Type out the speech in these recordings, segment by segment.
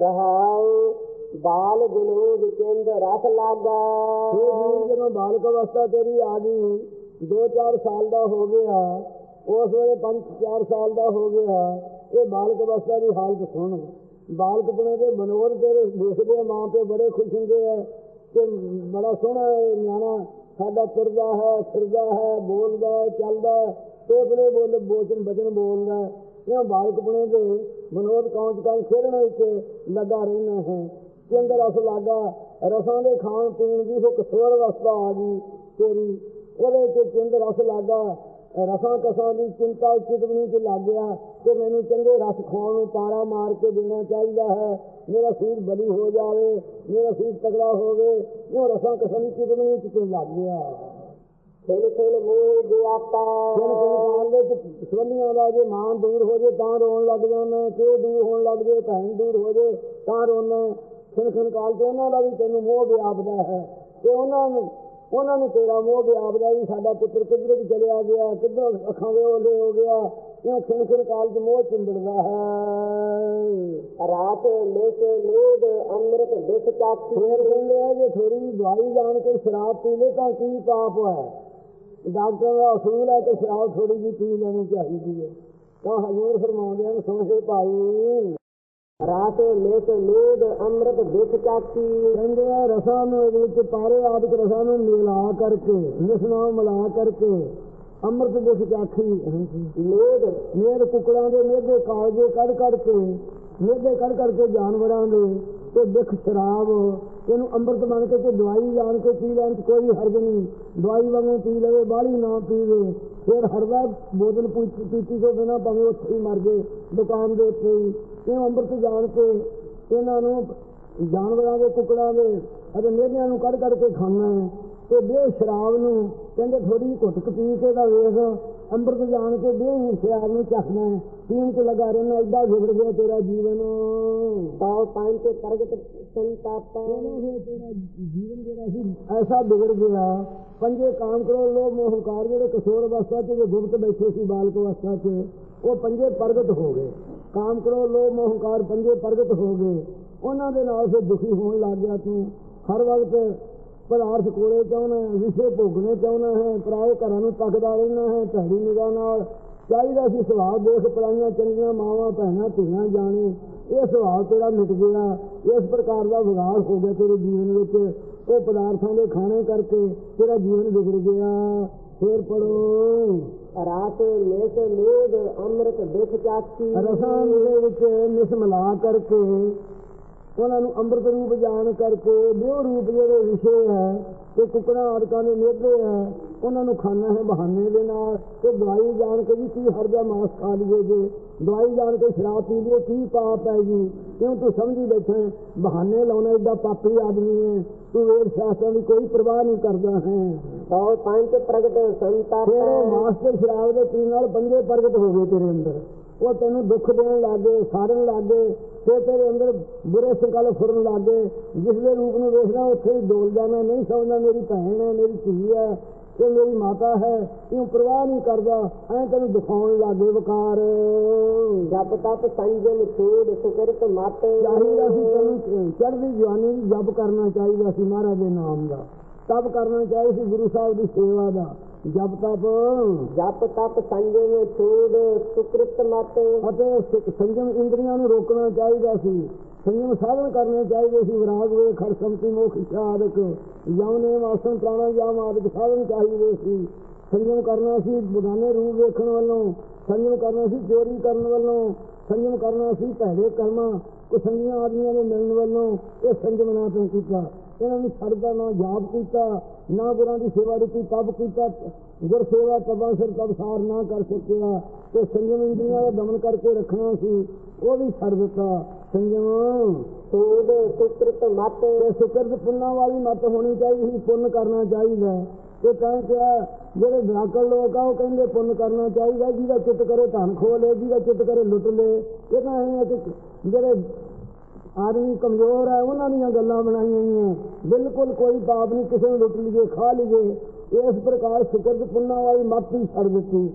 ਰਹਾਉ, ਬਾਲ ਬਿਨੋਦ ਚਿੰਦ ਰਸ ਲਾਗਾ। ਇਹ ਜਦੋਂ ਬਾਲਕ ਅਵਸਥਾ ਤੇਰੀ ਆ ਗਈ 2-4 ਸਾਲ ਦਾ ਹੋ ਗਿਆ, ਉਸ ਵੇਲੇ 5-4 ਸਾਲ ਦਾ ਹੋ ਗਿਆ, ਇਹ ਬਾਲਕ ਅਵਸਥਾ ਦੀ ਹਾਲਤ ਸੁਣ। ਬਾਲਕਪਣੇ ਦੇ ਬਨੋਰ ਤੇਰੇ ਦੇਖਦੇ ਆ, ਮਾਂ ਤੇ ਬੜੇ ਖੁਸ਼ ਹੁੰਦੇ ਆ, ਤੇ ਬੜਾ ਸੋਹਣਾ ਨਿਆਣਾ ਸਾਡਾ ਤੁਰਦਾ ਹੈ, ਫਿਰਦਾ ਹੈ, ਬੋਲਦਾ ਹੈ, ਚੱਲਦਾ ਤੇ ਆਪਣੇ ਬੋਲ ਬੋਚਨ ਬਚਨ ਬੋਲਦਾ ਹੈ ਇਹ ਬਾਲਕਪਣੇ ਦੇ ਮਨੋਦ ਕੌਂਚ ਕਾਂ ਖੇਡਣ ਵਿੱਚ ਲੱਗਾ ਰਹਿਣਾ ਹੈ। ਚੰਦ ਰਸ ਲਾਗਾ, ਰਸਾਂ ਦੇ ਖਾਣ ਪੀਣ ਦੀ ਇੱਕ ਸਵਰ ਅਵਸਥਾ ਆ ਗਈ ਤੇਰੀ। ਉਹਦੇ ਵਿੱਚ ਚੰਦ ਰਸ ਲਾਗਾ, ਰਸਾਂ ਕਸਾਂ ਦੀ ਚਿੰਤਾ ਚਿਤਵਨੀ ਚ ਲੱਗ ਗਿਆ ਕਿ ਮੈਨੂੰ ਚੰਗੇ ਰਸ ਖਾਣ ਨੂੰ ਤਾਰਾ ਮਾਰ ਕੇ ਦੇਣਾ ਚਾਹੀਦਾ ਹੈ। ਮੇਰਾ ਸਰੀਰ ਬਲੀ ਹੋ ਜਾਵੇ, ਮੇਰਾ ਸਰੀਰ ਤਗੜਾ ਹੋਵੇ, ਉਹ ਰਸਾਂ ਕਸਾਂ ਦੀ ਚਿਤਵਨੀ ਚ ਲੱਗ ਗਿਆ? ਖੇਲ ਖੇਲ ਮੂਹ ਦਿਆਤਾ ਕੰਕਾਲ ਦੇ ਵਿੱਚ ਸਵੰਨੀਆਂ ਦਾ ਜੇ ਮਾਂ ਦੂਰ ਹੋ ਜੇ ਤਾਂ ਰੋਣ ਲੱਗ ਜਾਂਦਾ ਪਿਓ ਦੂਰ ਹੋਣ ਲੱਗ ਜੇ ਭੈਣ ਦੂਰ ਹੋ ਜੇ ਤਾਂ ਰੋਣਾ ਖਿਣ ਖਿਣ ਕਾਲ ਤੇ ਉਹਨਾਂ ਦਾ ਵੀ ਤੈਨੂੰ ਮੋਹ ਵਿਆਪਦਾ ਹੈ। ਤੇ ਉਹਨਾਂ ਨੂੰ ਉਹਨਾਂ ਨੂੰ ਤੇਰਾ ਮੋਹ ਵਿਆਪਦਾ ਵੀ ਸਾਡਾ ਪੁੱਤਰ ਕਿੱਧਰ ਵੀ ਚਲਿਆ ਗਿਆ ਕਿੱਧਰ ਅੱਖਾਂ ਦੇ ਓਲੇ ਹੋ ਗਿਆ। ਇਹ ਖਿਣ ਖਿਣ ਕਾਲ ਚ ਮੋਹ ਚਿੰਬੜਦਾ ਹੈ? ਰਾਤ ਲੇਕ ਲੋਦ ਅੰਮ੍ਰਿਤ ਦੇਖ ਚਾਕੀ ਫੇਰ ਕਹਿੰਦੇ ਆ ਜੇ ਥੋੜੀ ਦਵਾਈ ਜਾਣ ਕੇ ਸ਼ਰਾਬ ਪੀ ਲੇ ਤਾਂ ਕੀ ਪਾਪ ਹੈ ਡਾਕਟਰ ਦਾ ਅਸੂਲ ਹੈ ਕਿ ਸ਼ਰਾਬ ਥੋੜੀ ਜਿਹੀ ਪੀ ਲੈਣੀ ਚਾਹੀਦੀ ਹੈ। ਤਾਂ ਹਜ਼ੂਰ ਫਰਮਾਉਂਦੇ ਹਨ ਸਮਝੇ ਭਾਈ, ਰਾਤ ਲੇਕ ਲੋਦ ਅੰਮ੍ਰਿਤ ਦੇਖ ਚਾਕੀ ਕਹਿੰਦੇ ਆ ਰਸਾਂ ਨੂੰ ਇਹਦੇ ਵਿੱਚ ਪਾਰੇ ਆਦਿਕ ਰਸਾਂ ਨੂੰ ਮਿਲਾ ਕਰਕੇ ਮਿਸਨਾ ਮਿਲਾ ਕਰਕੇ ਅੰਮ੍ਰਿਤ ਦੇ ਚਾਖੀ ਲੋਕ ਮੇਰ ਕੁਕੜਾਂ ਦੇ ਮੇਦੇ ਕਾਲਜੇ ਕੱਢ ਕੱਢ ਕੇ ਮੇਦੇ ਕੱਢ ਕੱਢ ਕੇ ਜਾਨਵਰਾਂ ਦੇ ਤੇ ਦਿਖ ਸ਼ਰਾਬ, ਇਹਨੂੰ ਅੰਮ੍ਰਿਤ ਮੰਨ ਕੇ ਤੇ ਦਵਾਈ ਜਾਣ ਕੇ ਪੀ ਲੈਣ ਚ ਕੋਈ ਹਰਜ ਨਹੀਂ। ਦਵਾਈ ਵਾਂਗੂ ਪੀ ਲਵੇ, ਬਾਹਲੀ ਨਾ ਪੀਵੇ। ਫਿਰ ਹਰਦਾ ਬੋਤਲ ਪੀਤੀ ਪੀਤੀ ਤੋਂ ਬਿਨਾ ਭਾਵੇਂ ਉੱਥੇ ਹੀ ਮਰ ਜੇ, ਦੁਕਾਨ ਦੇ ਉੱਤੇ ਹੀ। ਇਹ ਅੰਮ੍ਰਿਤ ਜਾਣ ਕੇ ਇਹਨਾਂ ਨੂੰ ਜਾਨਵਰਾਂ ਦੇ ਕੁਕੜਾਂ ਦੇ ਅਤੇ ਮੇਰਿਆਂ ਨੂੰ ਕੱਢ ਕੱਢ ਕੇ ਖਾਣਾ ਹੈ। ਤੇ ਬੇ ਸ਼ਰਾਬ ਨੂੰ ਕਹਿੰਦੇ ਥੋੜੀ ਘੁੱਟ ਕੁ ਪੀ ਕੇ ਦਾ ਵੇਖ ਅੰਮ੍ਰਿਤ ਜਾਣ ਕੇ ਬੇ ਸ਼ਰਾਬ ਨੂੰ ਚੱਖਣਾ ਹੈ। ਪੀਣ ਚ ਲਗਾ ਰਹਿਣਾ ਐਡਾ ਵਿਗੜ ਗਿਆ ਤੇਰਾ ਜੀਵਨ। ਤਾਉ ਪਾਇਨ ਤੇ ਪ੍ਰਗਟ ਸੰਤਾਪਾ ਉਹਨੂੰ ਫਿਰ ਤੇਰਾ ਜੀਵਨ ਜਿਹੜਾ ਸੀ ਐਸਾ ਵਿਗੜ ਗਿਆ। ਪੰਜੇ ਕਾਮ ਕਰੋ ਲੋਭ ਮੋਹ ਹੰਕਾਰ ਜਿਹੜੇ ਕਸੂਰ ਅਵਸਥਾ ਚ ਜੋ ਗੁਪਤ ਬੈਠੇ ਸੀ ਬਾਲਕ ਅਵਸਥਾ ਚ ਉਹ ਪੰਜੇ ਪ੍ਰਗਟ ਹੋ ਗਏ। ਕਾਮ ਕਰੋ ਲੋਭ ਮੋਹ ਹੰਕਾਰ ਪੰਜੇ ਪ੍ਰਗਟ ਹੋ ਗਏ। ਉਹਨਾਂ ਦੇ ਨਾਲ ਫਿਰ ਦੁਖੀ ਹੋਣ ਲੱਗ ਗਿਆ ਤੂੰ। ਹਰ ਵਕਤ ਪਦਾਰਥ ਕੋਲੇ ਚਾਹੁੰਦਾ ਹੈ ਵਿਸ਼ੇ ਭੋਗਣੇ ਚਾਹੁੰਦਾ ਹੈ ਪਰਾਏ ਘਰਾਂ ਨੂੰ ਤੱਕਦਾ ਰਹਿਣਾ ਹੈ ਭੈੜੀ ਨਿਗਾਹ ਨਾਲ। ਚਾਹੀਦਾ ਸੀ ਸੁਭਾਅ ਦੇਖ ਪਰਾਈਆਂ ਚੰਗੀਆਂ ਮਾਵਾਂ ਭੈਣਾਂ ਧੀਆਂ ਜਾਣੇ। ਇਹ ਸੁਭਾਅ ਤੇਰਾ ਮਿਟ ਗਿਆ। ਇਸ ਪ੍ਰਕਾਰ ਦਾ ਵਿਗਾੜ ਹੋ ਗਿਆ ਤੇਰੇ ਜੀਵਨ ਵਿੱਚ। ਉਹ ਪਦਾਰਥਾਂ ਦੇ ਖਾਣੇ ਕਰਕੇ ਤੇਰਾ ਜੀਵਨ ਵਿਗੜ ਗਿਆ। ਫੇਰ ਪੜੋ ਰਾਤ ਲੇਕ ਲੋਦ ਅੰਮ੍ਰਿਤ ਦੇਖ ਚਾਕੀ ਰਸਾਂ ਦੇ ਵਿੱਚ ਮਿਸ ਮਿਲਾ ਕਰਕੇ ਉਹਨਾਂ ਨੂੰ ਅੰਮ੍ਰਿਤ ਰੂਪ ਜਾਣ ਕਰਕੇ ਦਿਓ ਰੂਪ ਜਿਹੜੇ ਵਿਸ਼ੇ ਹੈ ਤੇ ਕੁਕੜਾ ਆਦਿਕਾਂ ਦੇ ਮੇਦੇ ਹੈ ਉਹਨਾਂ ਨੂੰ ਖਾਣਾ ਹੈ ਬਹਾਨੇ ਦੇ ਨਾਲ ਤੇ ਦਵਾਈ ਜਾਣ ਕੇ ਵੀ ਕੀ ਹਰਜਾ ਮਾਸ ਖਾ ਲਈਏ ਜੇ। ਦਵਾਈ ਜਾਣ ਕੇ ਸ਼ਰਾਬ ਪੀ ਲਈਏ ਕੀ ਪਾਪ ਹੈ ਜੀ? ਕਿਉਂ ਤੂੰ ਸਮਝੀ ਬੈਠਾ ਬਹਾਨੇ ਲਾਉਣਾ ਏਡਾ ਪਾਪੀ ਆਦਮੀ ਹੈ। ਤੂੰ ਵੇਦ ਸ਼ਾਸਤਰਾਂ ਦੀ ਕੋਈ ਪਰਵਾਹ ਨਹੀਂ ਕਰਦਾ ਹੈ। ਪਾਇਨ ਤੇ ਪ੍ਰਗਟ ਉਹ ਸੰਤਾਪਾ ਮਾਸਟਰ ਸ਼ਰਾਬ ਦੇ ਪੀਣ ਨਾਲ ਪੰਜੇ ਪ੍ਰਗਟ ਹੋ ਗਏ ਤੇਰੇ ਅੰਦਰ। ਉਹ ਤੈਨੂੰ ਦੁੱਖ ਦੇਣ ਲੱਗੇ ਸਾੜਨ ਲੱਗੇ ਤੇ ਤੇਰੇ ਅੰਦਰ ਬੁਰੇ ਸੰਕਲਪ ਫੁਰਨ ਲੱਗੇ ਜਿਸ ਦੇ ਰੂਪ ਨੂੰ ਵੇਖਦਾ ਉੱਥੇ ਹੀ ਡੋਲ ਜਾਣਾ ਨਹੀਂ ਸਮਝਦਾ ਮੇਰੀ ਭੈਣ ਹੈ ਮੇਰੀ ਧੀ ਹੈ ਇਹ ਮੇਰੀ ਮਾਤਾ ਹੈ ਇਹ ਪਰਵਾਹ ਨਹੀਂ ਕਰਦਾ ਐ ਤੈਨੂੰ ਦਿਖਾਉਣ ਲੱਗੇ ਵਕਾਰ। ਜਪ ਤਪ ਸੰਜਮ ਛੋੜ ਸੁਕਰਤ ਮਤ ਚਾਹੀਦਾ ਸੀ ਤੈਨੂੰ ਚੜ੍ਹਦੀ ਜਵਾਨੀ ਦੀ ਜਪ ਕਰਨਾ ਚਾਹੀਦਾ ਸੀ ਮਹਾਰਾਜ ਦੇ ਨਾਮ ਦਾ। ਤਪ ਕਰਨਾ ਚਾਹੀਦਾ ਸੀ ਗੁਰੂ ਸਾਹਿਬ ਦੀ ਸੇਵਾ ਦਾ। ਜਪ ਤਪ ਜਪ ਤਪ ਸੰਜਮ ਛੋੜ ਸੁਕ੍ਰਿਤ ਮਤ। ਅਤੇ ਸ- ਸੰਜਮ ਇੰਦਰੀਆਂ ਨੂੰ ਰੋਕਣਾ ਚਾਹੀਦਾ ਸੀ। ਸੰਜਮ ਸਾਧਨ ਕਰਨੇ ਚਾਹੀਦੇ ਸੀ। ਵਿਰਾਗ ਵੇ ਖਰਸਮਤੀ ਮੋਖ ਇੱਛਾ ਆਦਿਕ ਯਮਨੇ ਆਸਨ ਪ੍ਰਾਣਾਯਾਮ ਆਦਿਕ ਸਾਧਨ ਚਾਹੀਦੇ ਸੀ। ਸੰਜਮ ਕਰਨਾ ਸੀ ਬਗਾਨੇ ਰੂਪ ਵੇਖਣ ਵੱਲੋਂ। ਸੰਜਮ ਕਰਨਾ ਸੀ ਚੋਰੀ ਕਰਨ ਵੱਲੋਂ। ਸੰਜਮ ਕਰਨਾ ਸੀ ਭੈੜੇ ਕਰਮਾਂ। ਕੁਸੰਗੀਆਂ ਆਦਮੀਆਂ ਦੇ ਮਿਲਣ ਵੱਲੋਂ। ਇਹ ਸੰਜਮ ਨਾ ਤੋਂ ਕੀਤਾ। ਇਹਨਾਂ ਨੂੰ ਸਰਦਾ ਨਾ ਜਾਪ ਕੀਤਾ ਨਾ ਗੁਰਾਂ ਦੀ ਸੇਵਾ ਰੂਪੀ ਤਪ ਕੀਤਾ ਗੁਰ ਸੇਵਾ ਤਬਾਂ ਸਿਰ ਤਬਸਾਰ ਨਾ ਕਰ ਸਕਿਆ। ਤੇ ਸੰਜਮ ਇੰਦਰੀਆਂ ਦਾ ਦਮਨ ਕਰਕੇ ਰੱਖਣਾ ਸੀ ਉਹ ਵੀ ਛੱਡ ਦਿੱਤਾ। ਸੰਜਮ ਛੋੜ ਸੁਕ੍ਰਿਤ ਮਤ ਸੁਕਰਤ ਪੁੰਨਾਂ ਵਾਲੀ ਮਤ ਹੋਣੀ ਚਾਹੀਦੀ ਸੀ ਪੁੰਨ ਕਰਨਾ ਚਾਹੀਦਾ। ਤੇ ਤਾਂ ਕਿਹਾ ਜਿਹੜੇ ਦਰਾਕਲ ਲੋਕ ਆ ਉਹ ਕਹਿੰਦੇ ਪੁੰਨ ਕਰਨਾ ਚਾਹੀਦਾ ਜਿਹਦਾ ਚਿੱਤ ਕਰੇ ਧਨ ਖੋ ਲੇ ਜਿਹਦਾ ਚਿੱਤ ਕਰੇ ਲੁੱਟ ਲੇ। ਇਹ ਤਾਂ ਐਂ ਕਿ ਜਿਹੜੇ ਆਦਮੀ ਕਮਜ਼ੋਰ ਹੈ ਉਹਨਾਂ ਦੀਆਂ ਗੱਲਾਂ ਬਣਾਈਆਂ ਹੋਈਆਂ ਬਿਲਕੁਲ ਕੋਈ ਪਾਪ ਨਹੀਂ ਕਿਸੇ ਨੂੰ ਲੁੱਟ ਲਈਏ ਖਾ ਲਈਏ ਇਸ ਪ੍ਰਕਾਰ ਸੁਕਰਤ ਪੁੰਨਾਂ ਵਾਲੀ ਹੀ ਛੱਡ ਦਿੱਤੀ।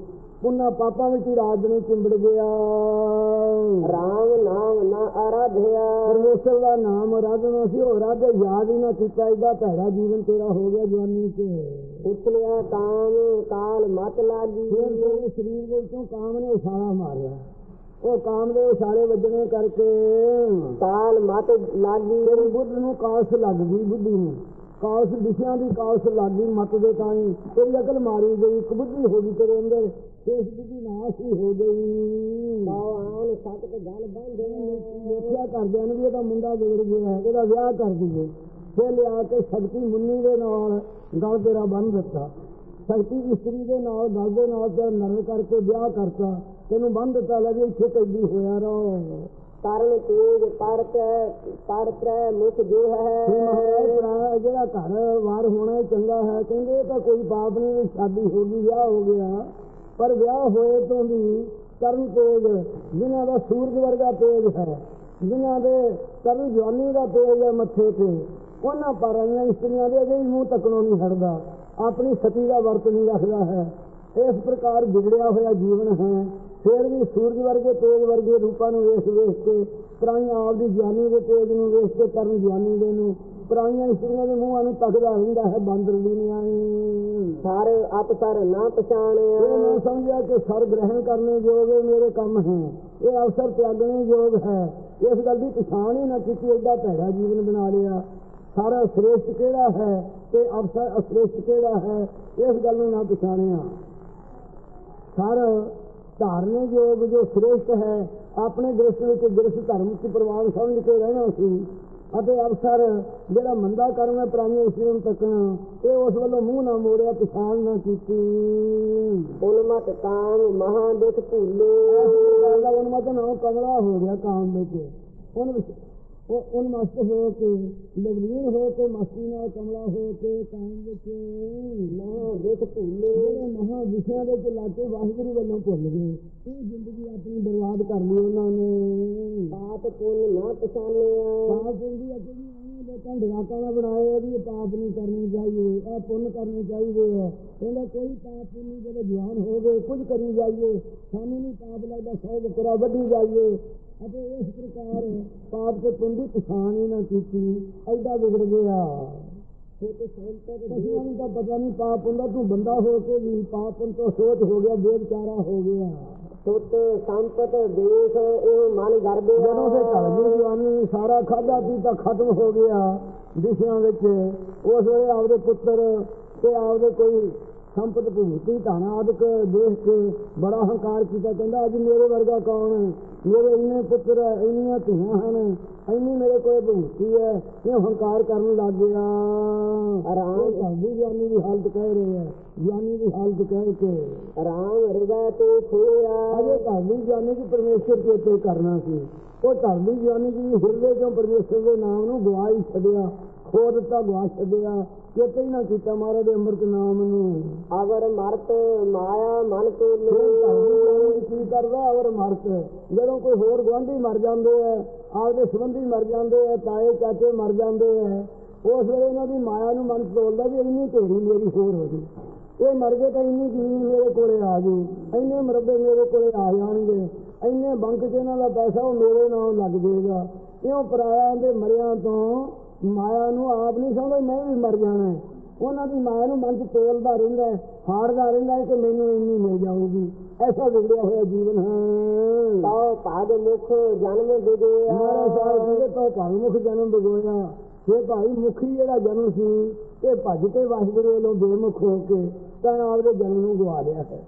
ਪੁੰਨਾ ਪਾਪਾਂ ਵਿੱਚ ਹੀ ਰਾਤ ਨੂੰ ਚਿੰਬੜ ਗਿਆ। ਰਾਮ ਨਾਮ ਨਾ ਆਰਾਧਿਆ। ਪਰਮੇਸ਼ਰ ਦਾ ਨਾਮ ਆਰਾਧਨਾ ਸੀ ਉਹ ਰਾਧੇ ਯਾਦ ਹੀ ਨਾ ਕੀਤਾ ਇਹਦਾ ਭੈੜਾ ਜੀਵਨ ਤੇਰਾ ਹੋ ਗਿਆ ਜਵਾਨੀ 'ਚ। ਉਤਲਿਆ ਕਾਮ ਕਾਲ ਮਤ ਲਾਗੀ। ਸਰੀਰ ਵਿੱਚੋਂ ਕਾਮ ਨੇ ਉਛਾਲਾ ਮਾਰਿਆ। ਉਹ ਕਾਮ ਦੇ ਉਛਾਲੇ ਵੱਜਣੇ ਕਰਕੇ ਕਾਲ ਮਤ ਲਾਗੀ ਤੇਰੀ ਬੁੱਧ ਨੂੰ ਕਾਸ ਲੱਗ ਗਈ ਬੁੱਧੀ ਨੂੰ। ਕਾਸ ਦਿਸ਼ਿਆਂ ਦੀ ਕਾਸ ਲੱਗ ਮਤ ਦੇ ਤਾਈ। ਤੇਰੀ ਅਕਲ ਮਾਰੀ ਗਈ ਕੁਬੁੱਧੀ ਹੋ ਗਈ ਤੇਰੇ ਅੰਦਰ ਇਸ ਬੁੱਧੀ ਨਾਸ ਹੀ ਹੋ ਗਈ। ਆਨ ਸੱਤ ਤੇ ਗੱਲ ਬੰਦ ਦੇਖਿਆ ਕਰਦਿਆਂ ਨੂੰ ਵੀ ਇਹਦਾ ਮੁੰਡਾ ਵਿਗੜ ਗਿਆ ਹੈ ਇਹਦਾ ਵਿਆਹ ਕਰ ਦਈਏ। ਫਿਰ ਲਿਆ ਕੇ ਸ਼ਕਤੀ ਮੁੰਨੀ ਦੇ ਨਾਲ ਗਲ ਤੇਰਾ ਬੰਨ ਦਿੱਤਾ। ਸ਼ਕਤੀ ਇਸਤਰੀ ਦੇ ਨਾਲ ਗਲ ਦੇ ਨਾਲ ਤੇ ਨਰਮ ਕਰਕੇ ਵਿਆਹ ਕਰਤਾ। ਤੈਨੂੰ ਬੰਨ ਦਿੱਤਾ ਲੈ ਵੀ ਇੱਥੇ ਕੈਦੀ ਹੋਇਆ ਰਹੋ ਕਰਨ ਤੇਜ ਪਰਤ ਪਰਤ ਮੁਖ ਜੋ ਹੈ। ਮਹਾਰਾਜ ਜਿਹੜਾ ਘਰ ਵਾਰ ਹੋਣਾ ਚੰਗਾ ਹੈ ਕਹਿੰਦੇ ਇਹ ਤਾਂ ਕੋਈ ਪਾਪ ਨਹੀਂ ਸ਼ਾਦੀ ਹੋ ਗਈ ਵਿਆਹ ਹੋ ਗਿਆ। ਪਰ ਵਿਆਹ ਹੋਏ ਤੋਂ ਵੀ ਕਰਨ ਤੇਜ ਜਿਨ੍ਹਾਂ ਦਾ ਸੂਰਜ ਵਰਗਾ ਤੇਜ ਹੈ ਜਿਨ੍ਹਾਂ ਦੇ ਕਰਨ ਜਵਾਨੀ ਦਾ ਤੇਜ ਹੈ ਮੱਥੇ ਤੇ ਉਹਨਾਂ ਪਰਾਈਆਂ ਇਸਤਰੀਆਂ ਦੇ ਅਜੇ ਮੂੰਹ ਤੱਕਣੋਂ ਨਹੀਂ ਹਟਦਾ। ਆਪਣੀ ਸਤੀ ਦਾ ਵਰਤ ਨਹੀਂ ਰੱਖਦਾ ਹੈ। ਇਸ ਪ੍ਰਕਾਰ ਵਿਗੜਿਆ ਹੋਇਆ ਜੀਵਨ ਹੈ। ਫਿਰ ਵੀ ਸੂਰਜ ਵਰਗੇ ਤੇਜ ਵਰਗੇ ਰੂਪਾਂ ਨੂੰ ਵੇਖ ਵੇਖ ਕੇ ਪ੍ਰਾਈਆਂ ਆਪ ਦੀ ਜਾਨੀ ਦੇ ਤੇਜ ਨੂੰ ਵੇਖ ਕੇ ਕਰਨ ਜਾਨੀ ਦੇ ਨੂੰ ਪ੍ਰਾਈਆਂ ਇਸਤਰੀਆਂ ਦੇ ਮੂੰਹਾਂ ਨੂੰ ਤੱਕਦਾ ਰਹਿੰਦਾ ਹੈ ਬਾਂਦਰ ਦੀ ਨਿਆਈ ਸਰ ਅਪਸਰ ਨਾ ਇਹ ਪਛਾਣਿਆ ਮੈਂ ਸਮਝਿਆ ਕਿ ਸਰ ਗ੍ਰਹਿਣ ਕਰਨੇ ਯੋਗ ਇਹ ਮੇਰੇ ਕੰਮ ਹੈ। ਇਹ ਅਵਸਰ ਤਿਆਗਣੇ ਯੋਗ ਹੈ। ਇਸ ਗੱਲ ਦੀ ਪਛਾਣ ਹੀ ਨਾ ਕੀਤੀ ਐਡਾ ਭੈੜਾ ਜੀਵਨ ਬਣਾ ਲਿਆ। ਸਾਰਾ ਸ੍ਰੇਸ਼ਟ ਕਿਹੜਾ ਹੈ ਤੇ ਅਵਸਰ ਅਸ੍ਰੇਸ਼ਟ ਕਿਹੜਾ ਹੈ ਇਸ ਗੱਲ ਨੂੰ ਨਾ ਪਛਾਣਿਆ। ਸਰ ਧਾਰਨੇ ਯੋਗ ਜੋ ਸ੍ਰੇਸ਼ਟ ਹੈ ਆਪਣੇ ਦ੍ਰਿਸ਼ ਵਿੱਚ ਦ੍ਰਿਸ਼ ਧਰਮ ਚ ਪ੍ਰਵਾਨ ਸਮਝ ਕੇ ਰਹਿਣਾ ਸੀ। ਅਤੇ ਅਵਸਰ ਜਿਹੜਾ ਮੰਦਾ ਕਰਮ ਹੈ ਪ੍ਰਾਣੀ ਇਸ ਨੂੰ ਤੱਕਣਾ ਇਹ ਉਸ ਵੱਲੋਂ ਮੂੰਹ ਨਾ ਮੋੜਿਆ ਪਛਾਣ ਨਾ ਕੀਤੀ। ਉਨਮਤ ਕਾਮ ਮਹਾ ਦੁਖ ਭੂਲੇ। ਦਾ ਉਨਮਤ ਨਾ ਕਮਲਾ ਹੋ ਗਿਆ ਕਾਮ ਵਿੱਚ। ਵਿੱਚ- ਉਹ ਉਨ ਮਸਤ ਹੋ ਕੇ ਲਗਲੀਨ ਹੋ ਕੇ ਮਸਤੀ ਨਾਲ ਕਮਲਾ ਹੋ ਕੇ ਕਾਮ ਵਿੱਚ ਮਹਾ ਦੁਖ ਭੁੱਲੇ। ਜਿਹੜੇ ਮਹਾ ਵਿਸ਼ਿਆਂ ਦੇ ਚ ਲਾਕੇ ਵਾਹਿਗੁਰੂ ਵੱਲੋਂ ਭੁੱਲ ਗਏ। ਇਹ ਜ਼ਿੰਦਗੀ ਆਪਣੀ ਬਰਬਾਦ ਕਰ ਲਈ ਉਹਨਾਂ ਨੇ। ਪਾਪ ਪੁੰਨ ਨਾ ਪਛਾਣਿਆ। ਪਾਪ ਹੁੰਦੀ ਅਤੇ ਵੀ ਲੋਕਾਂ ਡਰਾਕਾ ਨਾ ਬਣਾਏ ਆ ਵੀ ਪਾਪ ਨਹੀਂ ਕਰਨੀ ਚਾਹੀਏ ਇਹ ਪੁੰਨ ਕਰਨੇ ਚਾਹੀਦੇ ਆ ਕਹਿੰਦਾ ਕੋਈ ਪਾਪ ਨਹੀਂ ਜਦੋਂ ਜਵਾਨ ਹੋ ਗਏ ਕੁਝ ਕਰੀ ਜਾਈਏ। ਸਾਨੂੰ ਨਹੀਂ ਪਾਪ ਲੱਗਦਾ ਸੌ ਬਕਰਾ ਵੱਢੀ ਜਾਈਏ। ਅਤੇ ਇਸ ਪ੍ਰਕਾਰ ਪਾਪ ਦੀ ਪਛਾਣ ਹੀ ਨਾ ਕੀਤੀ। ਐਡਾ ਵਿਗੜ ਗਿਆ। ਛੋਟੇ ਸੰਤਕ ਪਸ਼ੂਆਂ ਨੂੰ ਤਾਂ ਪਤਾ ਨਹੀਂ ਪਾਪ ਹੁੰਦਾ ਤੂੰ ਬੰਦਾ ਹੋ ਕੇ ਵੀ ਪਾਪ ਪੁੰਨ ਤੋਂ ਸੋਚ ਹੋ ਗਿਆ ਬੇਚਾਰਾ ਹੋ ਗਿਆ। ਸੁਤ ਸੰਪਤ ਦੇਖ ਇਹ ਮਨ ਗਰਬਿਆ ਜਦੋਂ ਤੇ ਘਰ ਦੀ ਜਵਾਨੀ ਸਾਰਾ ਖਾਦਾ ਪੀਤਾ ਖਤਮ ਹੋ ਗਿਆ ਦਿਸ਼ਿਆਂ ਵਿੱਚ ਉਸ ਵੇਲੇ ਆਪਦੇ ਪੁੱਤਰ ਤੇ ਆਪਦੇ ਕੋਈ ਸੰਪਤ ਭੂਤੀ ਧਨ ਆਦਿਕ ਦੇਖ ਕੇ ਬੜਾ ਹੰਕਾਰ ਕੀਤਾ ਕਹਿੰਦਾ ਅੱਜ ਮੇਰੇ ਵਰਗਾ ਕੌਣ ਹੈ? ਮੇਰੇ ਇੰਨੇ ਪੁੱਤਰ ਹੈ ਇੰਨੀਆਂ ਧੀਆਂ ਹਨ ਇੰਨੀ ਮੇਰੇ ਕੋਲ ਭੂਤੀ ਹੈ ਇਹ ਹੰਕਾਰ ਕਰਨ ਲੱਗ ਗਿਆ? ਆਰਾਮ। ਦੀ ਜਵਾਨੀ ਦੀ ਹਾਲਤ ਕਹਿ ਰਹੇ ਹੈ ਜਵਾਨੀ ਦੀ ਹਾਲਤ ਕਹਿ ਕੇ। ਰਾਮ ਹਿਰਦੈ ਤੇ ਖੋਇਆ ਅਜੇ ਦੀ ਜਾਨੀ ਕਿ ਪਰਮੇਸ਼ਰ ਕੇ ਉੱਤੇ ਕਰਨਾ ਸੀ। ਉਹ ਦੀ ਜਾਨੀ ਜੀ ਹਿਰਦੇ ਚੋਂ ਪਰਮੇਸ਼ਰ ਦੇ ਨਾਮ ਨੂੰ ਗਵਾ ਹੀ ਛੱਡਿਆ। ਖੋ ਦਿੱਤਾ ਗਵਾ ਛੱਡਿਆ ਚੇਤੇ ਹੀ ਨਾ ਕੀਤਾ ਮਹਾਰਾਜ ਦੇ ਅੰਮ੍ਰਿਤ ਨਾਮ ਨੂੰ। ਅਵਰ ਮਰਤ ਮਾਇਆ ਮਨ ਤੋਲੇ ਜਾਨੀ ਕੀ ਕਰਦਾ ਔਰ ਮਰਤ। ਜਦੋਂ ਕੋਈ ਹੋਰ ਗੁਆਂਢੀ ਮਰ ਜਾਂਦੇ ਆ ਆਪਦੇ ਸੰਬੰਧੀ ਮਰ ਜਾਂਦੇ ਆ ਤਾਏ ਚਾਚੇ ਮਰ ਜਾਂਦੇ ਆ ਉਸ ਵੇਲੇ ਇਹਨਾਂ ਦੀ ਮਾਇਆ ਨੂੰ ਮਨ ਤੋਲਦਾ ਵੀ ਇੰਨੀ ਢੇਰੀ ਮੇਰੀ ਹੋਰ ਹੋ ਗਈ। ਇਹ ਮਰ ਗਏ ਤਾਂ ਇੰਨੀ ਜ਼ਮੀਨ ਮੇਰੇ ਕੋਲੇ ਆ ਜੂ ਇੰਨੇ ਮਰਬੇ ਮੇਰੇ ਕੋਲੇ ਆ ਜਾਣਗੇ ਇੰਨੇ ਬੰਕ 'ਚ ਇਹਨਾਂ ਦਾ ਪੈਸਾ ਉਹ ਮੇਰੇ ਨਾਲ ਲੱਗ ਜਾਏਗਾ। ਇਉਂ ਪਰਾਇਆਂ ਦੇ ਮਰਿਆਂ ਤੋਂ ਮਾਇਆ ਨੂੰ ਆਪ ਨਹੀਂ ਸਮਝਦਾ ਮੈਂ ਵੀ ਮਰ ਜਾਣਾ ਹੈ। ਉਹਨਾਂ ਦੀ ਮਾਇਆ ਨੂੰ ਮਨ 'ਚ ਤੋਲਦਾ ਰਹਿੰਦਾ ਹੈ, ਹਾਰਦਾ ਰਹਿੰਦਾ ਹੈ ਕਿ ਮੈਨੂੰ ਇੰਨੀ ਮਿਲ ਜਾਊਗੀ। ਐਸਾ ਵਿਗੜਿਆ ਹੋਇਆ ਜੀਵਨ ਹੈ। ਤਾਉ ਭਾਗ ਮੁਖ ਜਨਮ ਦਿਗਿਆ ਮਹਾਰਾਜ ਸਾਹਿਬ ਕਹਿੰਦੇ ਤਾਂ ਭਾਈ ਮੁਖ ਜਨਮ ਬਗੋਇਆ ਇਹ ਭਾਈ ਮੁਖੀ ਜਿਹੜਾ ਜਨਮ ਸੀ ਇਹ ਭੱਜ ਕੇ ਵਾਹਿਗੁਰੂ ਵੱਲੋਂ ਬੇਮੁਖ ਹੋ ਕੇ ਤਾਂ ਆਪਦੇ ਜਨਮ ਨੂੰ ਗਵਾ ਲਿਆ ਹੈ।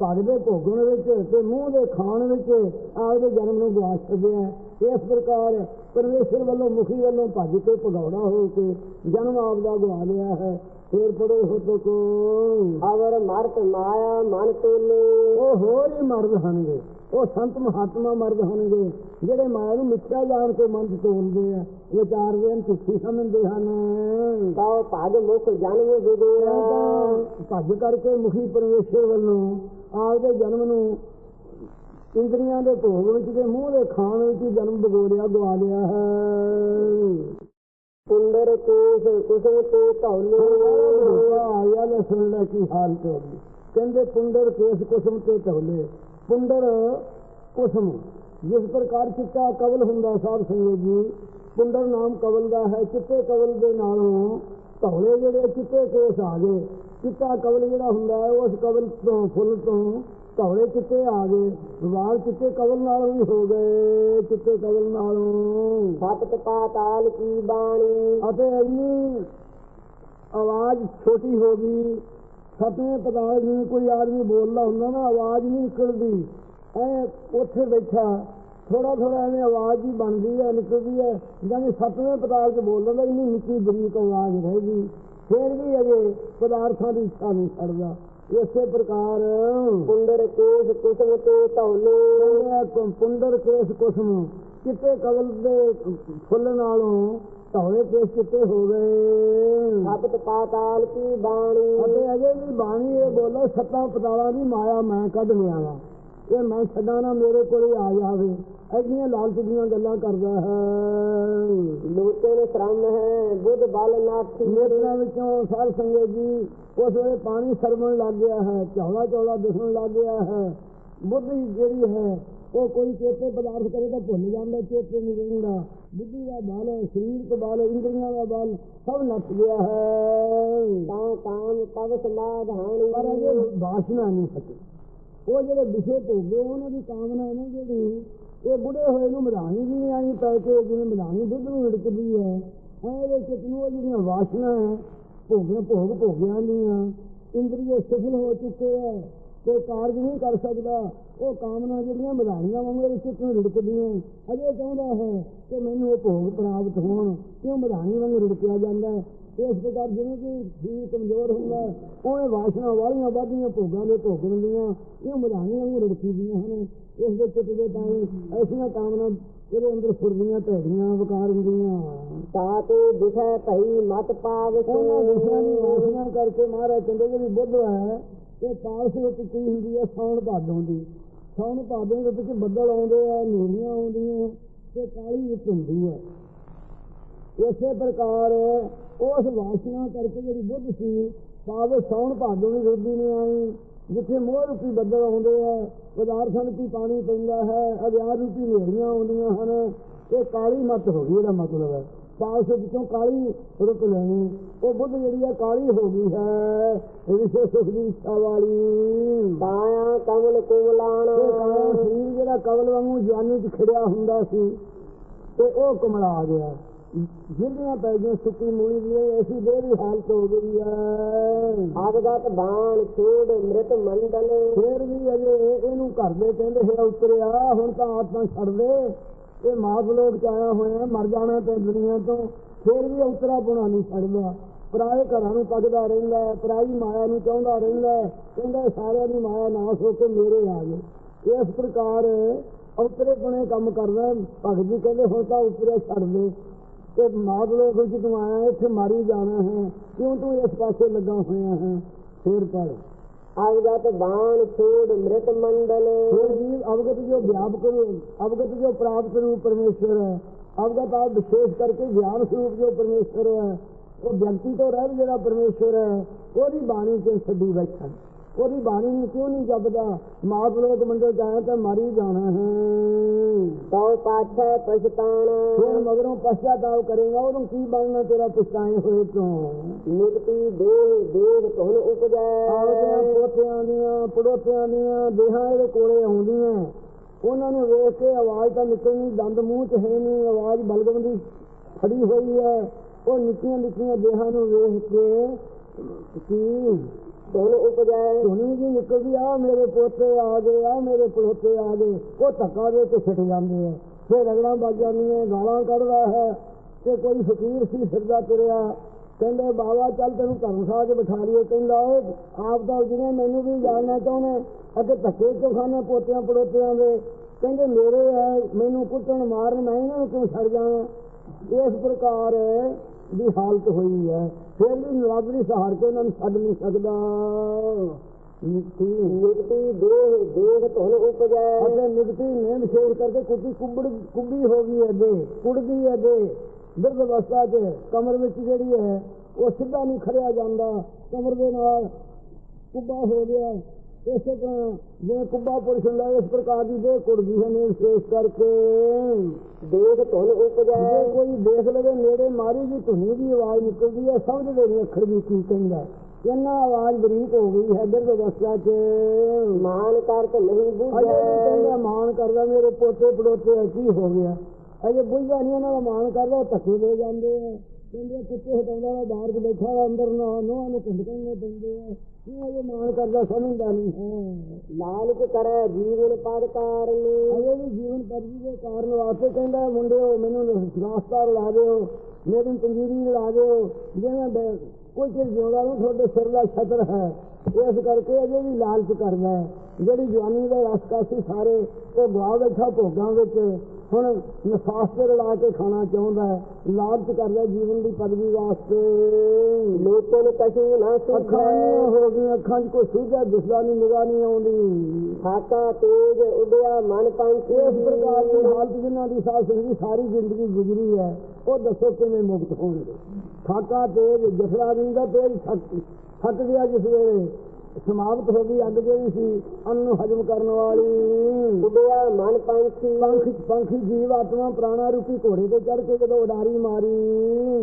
ਭੱਗ ਦੇ ਭੋਗਣ ਵਿੱਚ ਤੇ ਮੂੰਹ ਦੇ ਖਾਣ ਵਿੱਚ ਆਪਦੇ ਜਨਮ ਨੂੰ ਗਵਾ ਛੱਡਿਆ। ਇਸ ਪ੍ਰਕਾਰ ਪਰਮੇਸ਼ਰ ਵੱਲੋਂ ਮੁਖੀ ਵੱਲੋਂ ਭੱਜ ਕੇ ਭਗੌੜਾ ਹੋ ਕੇ ਜਨਮ ਆਪਦਾ ਗਵਾ ਲਿਆ ਹੈ। ਫੇਰ ਪੜੇ ਹੋ ਤੋ ਕੋ ਅਵਰ ਮਰਤ ਮਾਇਆ ਮਨ ਤੋਲੇ। ਉਹ ਹੋਰ ਹੀ ਮਰਦ ਹਨਗੇ ਉਹ ਸੰਤ ਮਹਾਤਮਾ ਮਰਦ ਹਨਗੇ ਜਿਹੜੇ ਮਾਇਆ ਨੂੰ ਮਿੱਥਿਆ ਜਾਣ ਕੇ ਮਨ ਤੋਲਦੇ ਆ ਵਿਚਾਰਦੇ ਹਨ ਝੂਠੀ ਸਮਝਦੇ ਹਨ। ਤਾਉ ਭਾਗ ਮੁਖ ਜਨਮ ਤਾਂ ਭੱਜ ਕਰਕੇ ਮੁਖੀ ਪਰਮੇਸ਼ਰ ਵੱਲੋਂ ਆਪਦੇ ਜਨਮ ਨੂੰ ਇੰਦਰੀਆਂ ਦੇ ਭੋਗ ਵਿੱਚ ਤੇ ਮੂੰਹ ਦੇ ਖਾਣ ਵਿੱਚ ਜਨਮ ਬਗੋੜਿਆ ਗਵਾ ਲਿਆ ਹੈ। ਸੁੰਦਰ ਕੇਸ ਕੁਸਮ ਤੇ ਧੌਲੇ। ਆਇਆ ਲੈ ਸੁਣ ਲੈ ਕੀ ਹਾਲ ਤੇ ਕਹਿੰਦੇ ਪੁੰਡਰ ਕੇਸ ਕੁਸਮ ਤੇ ਤਵਲੇ ਪੁੰਡਰ ਕੁਸਮ ਜਿਸ ਪ੍ਰਕਾਰ ਚਿੱਟਾ ਕਵਲ ਹੁੰਦਾ ਸਾਧ ਸੰਗਤ ਜੀ ਪੁੰਡਰ ਨਾਮ ਕਵਲ ਦਾ ਹੈ ਚਿੱਟੇ ਕਵਲ ਦੇ ਨਾਲੋਂ ਧੌਲੇ ਜਿਹੜੇ ਚਿੱਟੇ ਕੇਸ ਆ ਗਏ। ਚਿੱਟਾ ਕਵਲ ਜਿਹੜਾ ਹੁੰਦਾ ਹੈ ਉਸ ਕਵਲ ਤੋਂ ਫੁੱਲ ਤੋਂ ਧੌਲੇ ਚਿੱਟੇ ਆ ਗਏ। ਵਾਲ ਚਿੱਟੇ ਕਵਲ ਨਾਲ ਵੀ ਹੋ ਗਏ ਚਿੱਟੇ ਕਵਲ ਨਾਲੋਂ। ਸਤਿ ਪਾਤਾਲ ਕੀ ਬਾਣੀ? ਅਤੇ ਇੰਨੀ ਆਵਾਜ਼ ਛੋਟੀ ਹੋ ਗਈ ਸਤਵੇਂ ਪਦਾਰਥ ਜਿਵੇਂ ਕੋਈ ਆਦਮੀ ਬੋਲਦਾ ਹੁੰਦਾ ਨਾ ਆਵਾਜ਼ ਨਹੀਂ ਨਿਕਲਦੀ। ਐ ਉੱਥੇ ਬੈਠਾ ਥੋੜਾ ਥੋੜਾ ਐਵੇਂ ਆਵਾਜ਼ ਹੀ ਬਣਦੀ ਹੈ ਨਿਕਲਦੀ ਹੈ। ਜਿਵੇਂ ਸਤਵੇਂ ਪਦਾਰਥ ਬੋਲਦਾ ਤਾਂ ਇੰਨੀ ਨਿੱਕੀ ਬਰੀਕ ਆਵਾਜ਼ ਰਹੇਗੀ। ਫਿਰ ਵੀ ਅਜੇ ਪਦਾਰਥਾਂ ਦੀ ਇੱਛਾ ਨਹੀਂ ਛੱਡਦਾ। ਇਸੇ ਪ੍ਰਕਾਰ ਪੁੰਡਰ ਕੇਸ ਕੁਸਮ ਤੇ ਧੌਲੇ। ਪੁੰਡਰ ਕੇਸ ਕੁਸਮ ਕਿਤੇ ਕਵਲ ਦੇ ਫੁੱਲ ਨਾਲੋਂ ਧੌਲੇ ਕੇਸ ਕਿਤੇ ਹੋ ਗਏ ਸਤਿ ਪਾਤਾਲ ਕੀ ਬਾਣੀ? ਅਤੇ ਅਜੇ ਵੀ ਬਾਣੀ ਇਹ ਬੋਲੇ ਸੱਤਾਂ ਪਤਾਲਾਂ ਦੀ ਮਾਇਆ ਮੈਂ ਕੱਢ ਲਿਆਵਾ ਇਹ ਮੈਂ ਛੱਡਾਂ ਨਾ ਮੇਰੇ ਕੋਲੇ ਆ ਜਾਵੇ। ਐਡੀਆਂ ਲਾਲਚ ਦੀਆਂ ਗੱਲਾਂ ਕਰਦਾ ਹੈ। ਲੋਚਨ ਸ਼ਰਮ ਹੈ ਬੁੱਧ ਬਲ ਨਾਥੀ ਨੇਤਰਾਂ ਵਿੱਚੋਂ ਸਾਧ ਸੰਗਤ ਜੀ ਉਸ ਵੇਲੇ ਪਾਣੀ ਸਰਵਣ ਲੱਗ ਗਿਆ ਹੈ ਚੌੜਾ ਚੌੜਾ ਦਿਸਣ ਲੱਗ ਗਿਆ ਹੈ। ਬੁੱਧੀ ਜਿਹੜੀ ਹੈ ਉਹ ਕੋਈ ਚੇਤੇ ਪਦਾਰਥ ਕਰੇ ਤਾਂ ਭੁੱਲ ਜਾਂਦਾ ਚੇਤੇ ਨਹੀਂ ਰਹਿੰਦਾ ਬੁੱਧੀ ਦਾ ਬਲ ਸਰੀਰ ਦਾ ਬਲ ਇੰਦਰੀਆਂ ਦਾ ਬਲ ਸਭ ਨੱਠ ਗਿਆ ਹੈ। ਤਾਂ ਕਾਮ ਤਵ ਸਮਾਧ ਪਰ ਅਜੇ ਬਾਸ਼ਨਾ ਨਹੀਂ ਸਕੇ ਉਹ ਜਿਹੜੇ ਵਿਸ਼ੇ ਭੋਗੇ ਉਹਨਾਂ ਦੀ ਕਾਮਨਾ ਹੈ ਨਾ ਜਿਹੜੀ। ਇਹ ਬੁੜੇ ਹੋਏ ਨੂੰ ਮਧਾਣੀ ਵੀ ਨਹੀਂ ਆਈ ਪੈ ਕੇ ਜਿਵੇਂ ਮਧਾਣੀ ਦੁੱਧ ਨੂੰ ਹਿੜਕਦੀ ਹੈ। ਇਹਦੇ ਚਿੱਤ ਨੂੰ ਉਹ ਜਿਹੜੀਆਂ ਵਾਸ਼ਨਾ ਹੈ ਭੋਗੀਆਂ ਭੋਗ ਭੋਗਿਆਂ ਦੀਆਂ ਇੰਦਰੀਏ ਸਫਲ ਹੋ ਚੁੱਕੇ ਹੈ। ਕੋਈ ਕਾਰਜ ਨਹੀਂ ਕਰ ਸਕਦਾ। ਉਹ ਕਾਮਨਾ ਜਿਹੜੀਆਂ ਮਧਾਣੀਆਂ ਵਾਂਗੂ ਇਹਦੇ ਚਿੱਤ ਨੂੰ। ਹਿੜਕਦੀਆਂ ਅਜੇ ਚਾਹੁੰਦਾ ਹੈ ਕਿ ਮੈਨੂੰ ਉਹ ਭੋਗ ਪ੍ਰਾਪਤ ਹੋਣ ਕਿਉਂ ਮਧਾਣੀ ਵਾਂਗੂ ਰਿੜਕਿਆ ਜਾਂਦਾ ਹੈ। ਇਸ ਪ੍ਰਕਾਰ ਜਿਵੇਂ ਕਿ ਸਰੀਰ ਕਮਜ਼ੋਰ ਹੁੰਦਾ ਉਵੇਂ ਵਾਸ਼ਨਾ ਵਾਲੀਆਂ ਵਾਧੀਆਂ ਭੋਗਾਂ ਦੇ ਭੋਗਣ ਦੀਆਂ ਇਹ ਮਧਾਣੀਆਂ ਨੂੰ ਰੜਕੀ ਦੀਆਂ ਹਨ। ਇਸ ਦੇ ਚਿੱਤ ਦੇ ਤਾਂ ਐਸੀਆਂ ਕਾਮਨਾ ਇਹਦੇ ਅੰਦਰ ਫੁਰਦੀਆਂ ਭੈੜੀਆਂ ਵਿਕਾਰ ਹੁੰਦੀਆਂ। ਤਾਤੇ ਦਿਖੈ ਭਈ ਮਤ ਪਾਵ ਉਹਨਾਂ ਵਿਸ਼ਿਆਂ ਦੀ ਵਾਸ਼ਨਾ ਕਰਕੇ ਮਹਾਰਾਜ ਕਹਿੰਦੇ ਜਿਹੜੀ ਬੁੱਧ ਹੈ ਇਹ ਪਾਲਸ ਵਿੱਚ ਕੀ ਹੁੰਦੀ ਹੈ? ਸੌਣ ਭਾਦੋਂ ਦੀ ਸੌਣ ਭਾਦੋਂ ਦੇ ਵਿੱਚ ਬੱਦਲ ਆਉਂਦੇ ਆ ਹਨੇਰੀਆਂ ਆਉਂਦੀਆਂ, ਤੇ ਕਾਲੀ ਵਿੱਚ ਹੁੰਦੀ ਹੈ ਇਸੇ ਪ੍ਰਕਾਰ ਉਸ ਵਾਸ਼ਨਾ ਕਰਕੇ ਜਿਹੜੀ ਬੁੱਧ ਸੀ ਪਾਵੇ ਸੌਣ ਭਾਦੋਂ ਦੀ ਰੁੱਦੀ ਨਹੀਂ ਆਈ, ਜਿੱਥੇ ਮੋਹ ਰੂਪੀ ਬੱਦਲ ਆਉਂਦੇ ਆ ਪਦਾਰਥਾਂ ਰੂਪੀ ਪਾਣੀ ਪੈਂਦਾ ਹੈ ਅਗਿਆਰ ਰੂਪੀ ਹਨੇਰੀਆਂ ਆਉਂਦੀਆਂ ਹਨ, ਇਹ ਕਾਲੀ ਮਤ ਹੋ ਗਈ, ਇਹਦਾ ਮਤਲਬ ਹੈ। ਪਾਸ ਵਿੱਚੋਂ ਕਾਲੀ ਰੁਕ ਲੈਣੀ। ਉਹ ਬੁੱਧ ਜਿਹੜੀ ਆ ਕਾਲੀ ਹੋ ਗਈ ਹੈ। ਵਿਸ਼ੇ ਸੁਖ ਦੀ ਇੱਛਾ ਵਾਲੀ। ਕਾਇਆ ਕਮਲ ਕੁਮਲਾਣਾ। ਤੇ ਸਰੀਰ ਜਿਹੜਾ ਕਵਲ ਵਾਂਗੂ ਜਵਾਨੀ ਚ ਖੜਿਆ ਹੁੰਦਾ ਸੀ ਤੇ ਉਹ ਕਮਲਾ ਆ ਗਿਆ। ਜਿਹੜੀਆਂ ਪੈ ਗਈਆਂ ਸੁੱਕੀ ਮੂਲੀ ਦੀ ਐਸੀ ਦੀ ਹਾਲਤ ਹੋ ਗਈ ਹੈ। ਅਵਗਤ ਬਾਣ ਛੋੜ ਮ੍ਰਿਤ ਮੰਡਲ। ਫੇਰ ਵੀ ਅਜੇ ਇਹਨੂੰ ਘਰ ਦੇ ਕਹਿੰਦੇ ਹੈ ਉਤਰਿਆ ਹੁਣ ਤਾਂ ਆਤਮਾ ਛੱਡ ਦੇ। ਇਹ ਮਾਪ ਲੋਕ ਚ ਆਇਆ ਹੋਇਆ ਮਰ ਜਾਣਾ ਤੇ ਦੁਨੀਆ ਤੋਂ ਫੇਰ ਵੀ ਉਤਰਾ ਪੁਣਾ ਨਹੀਂ ਛੱਡਦਾ। ਪਰਾਏ ਘਰਾਂ ਨੂੰ ਤੱਕਦਾ ਰਹਿੰਦਾ ਹੈ, ਪਰਾਈ ਮਾਇਆ ਨੂੰ ਚਾਹੁੰਦਾ ਰਹਿੰਦਾ ਕਹਿੰਦਾ ਸਾਰਿਆਂ ਦੀ ਮਾਇਆ ਨਾਸ ਹੋ ਕੇ ਮੇਰੇ ਆ ਗਏ। ਇਸ ਪ੍ਰਕਾਰ ਉਤਰੇ ਪੁਣੇ ਕੰਮ ਕਰਦਾ ਭਗਤ ਜੀ ਕਹਿੰਦੇ ਹੁਣ ਤਾਂ ਉਤਰੇ ਛੱਡ ਦੇ। ਤੇ ਮਾਪ ਲੋਕ ਵਿੱਚ ਤੂੰ ਆਇਆ ਇੱਥੇ ਮਾਰੀ ਜਾਣਾ ਹੈ ਕਿਉਂ ਤੂੰ ਇਸ ਪਾਸੇ ਲੱਗਾ ਹੋਇਆ ਹੈ? ਫੇਰ ਪੜ ਅਵਗਤ ਬਾਣ ਛੋੜ ਮ੍ਰਿਤ ਮੰਡਲ। ਫਿਰ ਜੀ, ਅਵਗਤ ਜੋ ਵਿਆਪਕ ਰੂਪ, ਅਵਗਤ ਜੋ ਪ੍ਰਾਪਤ ਰੂਪ ਪਰਮੇਸ਼ਰ ਹੈ, ਅਵਗਤ ਆ ਵਿਸ਼ੇਸ਼ ਕਰਕੇ ਗਿਆਨ ਸਰੂਪ ਜੋ ਪਰਮੇਸ਼ਰ ਹੈ, ਉਹ ਵਿਅਕਤੀ ਤੋਂ ਰਹਿ ਜਿਹੜਾ ਪਰਮੇਸ਼ਰ ਹੈ, ਉਹਦੀ ਬਾਣੀ ਤੇ ਛੱਡੀ ਬੈਠਾ ਉਹਦੀ ਬਾਣੀ ਨੂੰ ਕਿਉਂ ਨਹੀਂ ਜਪਦਾ? ਮਾਤ ਲੋਕ ਮੰਡੇ ਜਾਇਆ ਤਾਂ ਮਾਰੀ ਜਾਣਾ ਹੈ। ਤਉ ਪਾਛੈ ਪਛਤਾਣਾ। ਫਿਰ ਮਗਰੋਂ ਪਛਤਾਤਾਪ ਕਰੇਗਾ ਉਹਨੂੰ ਕੀ ਬਣਨਾ ਤੇਰਾ ਪਛਤਾਏ ਹੋਏ ਤੋਂ ਨਿਕਤੀ ਦੇਹ ਦੇਹ ਤੁਨ ਉਪਜੈ। ਆਪਣਿਆਂ ਪੋਤਿਆਂ ਦੀਆਂ ਪੜੋਤਿਆਂ ਦੀਆਂ ਦੇਹਾਂ ਇਹਦੇ ਕੋਲੇ ਆਉਂਦੀਆਂ। ਉਹਨਾਂ ਨੂੰ ਵੇਖ ਕੇ ਆਵਾਜ਼ ਤਾਂ ਨਿਕਲਣੀ ਦੰਦ ਮੂੰਹ 'ਚ ਹੈ ਨਹੀਂ ਆਵਾਜ਼ ਬਲਗਮ ਦੀ ਖੜੀ ਹੋਈ ਹੈ। ਉਹ ਨਿੱਕੀਆਂ ਨਿੱਕੀਆਂ ਦੇਹਾਂ ਨੂੰ ਵੇਖ ਕੇ ਕੀ ਤੁਨ ਉਪਜੈ ਧੁਨੀ ਜੀ ਨਿਕਲਦੀ ਆ ਮੇਰੇ ਪੋਤੇ ਆ ਗਏ ਆ ਮੇਰੇ ਪੜੋਤੇ ਆ ਗਏ। ਉਹ ਧੱਕਾ ਦੇ ਕੇ ਛਿਟ ਜਾਂਦੇ ਆ। ਫਿਰ ਰਗੜਾਂ ਵੱਜ ਜਾਂਦੀਆਂ, ਗਾਲਾਂ ਕੱਢਦਾ ਹੈ। ਤੇ ਕੋਈ ਫਕੀਰ ਸੀ ਫਿਰਦਾ ਤੁਰਿਆ। ਕਹਿੰਦੇ ਬਾਬਾ ਚੱਲ ਤੈਨੂੰ ਧਰਮਸ਼ਾਲਾ 'ਚ ਬਿਠਾ ਲਈਏ। ਕਹਿੰਦਾ ਉਹ ਆਪ ਦਾ ਜਿਹਨੇ ਮੈਨੂੰ ਵੀ ਜਾਣਨਾ ਚਾਹੁੰਦੇ ਅੱਗੇ ਧੱਕੇ ਚੋਂ ਖਾਣੇ ਪੋਤਿਆਂ ਪੜੋਤਿਆਂ ਦੇ? ਕਹਿੰਦੇ, ਮੇਰੇ ਹੈ ਮੈਨੂੰ ਕੁੱਟਣ, ਮਾਰਨ, ਮੈਂ ਇਹਨਾਂ ਨੂੰ ਕਿਉਂ ਛੱਡ ਜਾਵਾਂ? ਇਸ ਪ੍ਰਕਾਰ ਦੀ ਹਾਲਤ ਹੋਈ ਹੈ। ਫਿਰ ਵੀ ਨਰਾਦਰੀ ਸਹਾਰ ਕੇ ਉਹਨਾਂ ਨੂੰ ਛੱਡ ਨਹੀਂ ਸਕਦਾ। ਨਿਕਤੀ ਨਿਕਤੀ ਦੇਹ ਦੇਹ ਤੁਨ ਉਪਜੈ ਅਤੇ ਨਿਕਤੀ ਨੇ ਵਿਸ਼ੇਸ਼ ਕਰਕੇ ਕੁੱਤੀ ਕੁੱਬੜ, ਕੁੱਬੀ ਹੋ ਗਈ ਹੈ ਦੇ ਕੁੜ ਗਈ ਹੈ ਦੇ ਬਿਰਧ ਅਵਸਥਾ 'ਚ ਕਮਰ ਵਿੱਚ ਜਿਹੜੀ ਹੈ, ਉਹ ਸਿੱਧਾ ਨਹੀਂ ਖੜਿਆ ਜਾਂਦਾ। ਕਮਰ ਦੇ ਨਾਲ ਕੁੱਬਾ ਹੋ ਗਿਆ। ਇਸੇ ਤਰ੍ਹਾਂ ਜਿਵੇਂ ਕੁੱਬਾ ਪੁਰਸ਼ ਹੁੰਦਾ ਇਸ ਪ੍ਰਕਾਰ ਦੀ ਦੇ ਕੁੜਦੀ ਹੈ ਨੇ ਵਿਸ਼ੇਸ਼ ਕਰਕੇ। ਦੇਖ ਧੁਨ ਜੇ ਉਪਜੈ ਕੋਈ ਦੇਖ ਲਵੇ ਨੇੜੇ ਮਾਰੀ ਜੀ ਧੁਨੀ ਦੀ ਆਵਾਜ਼ ਨਿਕਲਦੀ ਹੈ ਸਮਝਦੇ ਨਹੀਂ ਅੱਖਰ ਵੀ ਕੀ ਕਹਿੰਦਾ ਇੰਨਾ ਆਵਾਜ਼ ਬਰੀਕ ਹੋ ਗਈ ਹੈ ਦਿਲ ਅਵਸਥਾ 'ਚ। ਮਾਨ ਕਰਤ ਨਹੀਂ ਅਜੇ ਵੀ ਕਹਿੰਦਾ ਬੁਝੈ ਮਾਣ ਕਰਦਾ ਮੇਰੇ ਪੋਤੇ ਪੜੋਤੇ ਕੀ ਹੋ ਗਿਆ। ਅਜੇ ਬੁਝਦਾ ਨਹੀਂ ਉਹਨਾਂ ਦਾ ਮਾਣ ਕਰਦਾ ਧੱਕੇ ਦੇ ਜਾਂਦੇ ਆ। ਕਹਿੰਦੇ ਕੁੱਤੇ ਹਟਾਉਂਦਾ ਵਾ ਬਾਹਰ ਚ ਬੈਠਾ ਵਾ ਅੰਦਰ ਨਾ ਨੋਹਾਂ ਨੂੰ ਕੁੰਡ ਕਹਿੰਦੇ ਪੈਂਦੇ ਆ ਕਿਉਂ ਅਜੇ ਮਾਣ ਕਰਦਾ ਸਮਝਦਾ ਨਹੀਂ। ਹੈ। ਲਾਲਚ ਕਰੈ ਜੀਵਨ ਪਦ ਕਾਰਨ। ਅਜੇ ਵੀ ਜੀਵਨ ਪਰਜੀ ਦੇ ਕਾਰਨ ਵਾਸਤੇ ਕਹਿੰਦਾ ਮੁੰਡਿਓ ਮੈਨੂੰ ਰਾਸਤਾ ਲਾ ਦਿਓ ਮੇਰੀ ਪੰਜੀਰੀ ਲਾ ਦਿਓ। ਜਿਵੇਂ ਬੈ- ਕੋਈ ਚੀਜ਼ ਜਿਉਂਦਾ ਨੂੰ ਤੁਹਾਡੇ ਸਿਰ ਦਾ ਛਤਰ ਹੈ। ਇਸ ਕਰਕੇ ਅਜੇ ਵੀ ਲਾਲਚ ਕਰਦਾ ਹੈ। ਜਿਹੜੀ ਜਵਾਨੀ ਦੇ ਰਸਤਾ ਸੀ ਸਾਰੇ ਉਹ ਗਵਾ ਬੈਠਾ ਭੋਗਾਂ ਵਿੱਚ। ਹੁਣ ਨਸਾਸ ਤੇ ਰਲਾ ਕੇ ਖਾਣਾ ਚਾਹੁੰਦਾ ਹੈ ਲਾਲਚ ਕਰਦਾ ਜੀਵਨ ਦੀ ਪਦਵੀ ਵਾਸਤੇ। ਕਛੂ ਨਾ ਅੱਖਾਂ ਸੁਝੈ ਨਹੀਂ ਹੋ ਗਈਆਂ ਅੱਖਾਂ 'ਚ ਕੋਈ ਸੂਝਾ ਦਿਸਦਾ ਨਹੀਂ ਨਿਗਾਹ ਨਹੀਂ ਆਉਂਦੀ। ਖਾਤਾ ਤੇਜ ਉਡਿਆ ਮਨ ਪੰਛੀ ਇਸ ਪ੍ਰਕਾਰ ਦੀ ਹਾਲਤ ਜਿਨ੍ਹਾਂ ਦੀ ਸਾਥ ਦੀ ਸਾਰੀ ਜ਼ਿੰਦਗੀ ਗੁਜ਼ਰੀ ਹੈ। ਉਹ ਦੱਸੋ ਕਿਵੇਂ ਮੁਕਤ ਹੋਣਗੇ? ਠਾਕਾ ਤੇਜ ਜਸਰਾ ਦੀ ਦਾ ਤੇਜ ਥੱਕ ਗਿਆ ਜਿਸ ਵੇਲੇ। ਸਮਾਪਤ ਹੋ ਗਈ ਅੱਗ ਜਿਹੜੀ ਸੀ ਅੰਨ ਹਜਮ ਕਰਨ ਵਾਲੀ। ਉਡਿਆ ਮਨ ਪੰਛੀ। ਪੰਖ ਪੰਖੀ ਜੀਵ ਆਤਮਾ ਪ੍ਰਾਣਾ ਰੂਪੀ ਘੋੜੇ ਤੇ ਚੜ ਕੇ ਜਦੋਂ ਉਡਾਰੀ ਮਾਰੀ।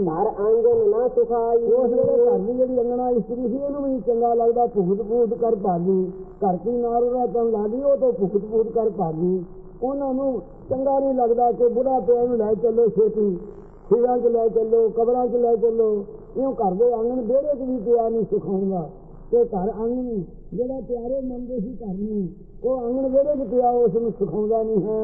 ਘਰ ਆਂਗਨ ਨਾ ਸੁਖਾਈ। ਉਸ ਵੇਲੇ ਘਰ ਦੀ ਜਿਹੜੀ ਅੰਗਣਾ ਇਸਤਰੀ ਸੀ ਉਹਨੂੰ ਵੀ ਚੰਗਾ ਲੱਗਦਾ ਭੁਗਤ ਭੁਗਤ ਕਰ ਭਾਗੀ। ਘਰ ਕੀ ਨਾਰੂ ਰਤਨ ਲਾਦੀ ਉਹ ਤੋਂ ਭੁਗਤ ਭੁਗਤ ਕਰ ਭਾਗੀ। ਉਹਨਾਂ ਨੂੰ ਚੰਗਾ ਨਹੀਂ ਲੱਗਦਾ ਕਿ ਬੁੜਾ ਪਿਆ ਨੂੰ ਲੈ ਚੱਲੋ ਛੇਤੀ। ਸਿਰਾਂ 'ਚ ਲੈ ਚੱਲੋ ਕਬਰਾਂ 'ਚ ਲੈ ਚੱਲੋ। ਇਉਂ ਘਰ ਦੇ ਆਂਗਣ ਵਿਹੜੇ 'ਚ ਵੀ ਪਿਆ ਨਹੀਂ ਸੁਖਾਉਂਦਾ। ਤੇ ਘਰ ਆਂਗਣ ਜਿਹੜਾ ਪਿਆਰੇ ਮੰਨਦੇ ਸੀ ਘਰ ਨੂੰ ਉਹ ਆਂਗਣ ਵਿਹੜੇ 'ਚ ਪਿਆ ਉਸ ਨੂੰ ਸੁਖਾਉਂਦਾ ਨਹੀਂ ਹੈ।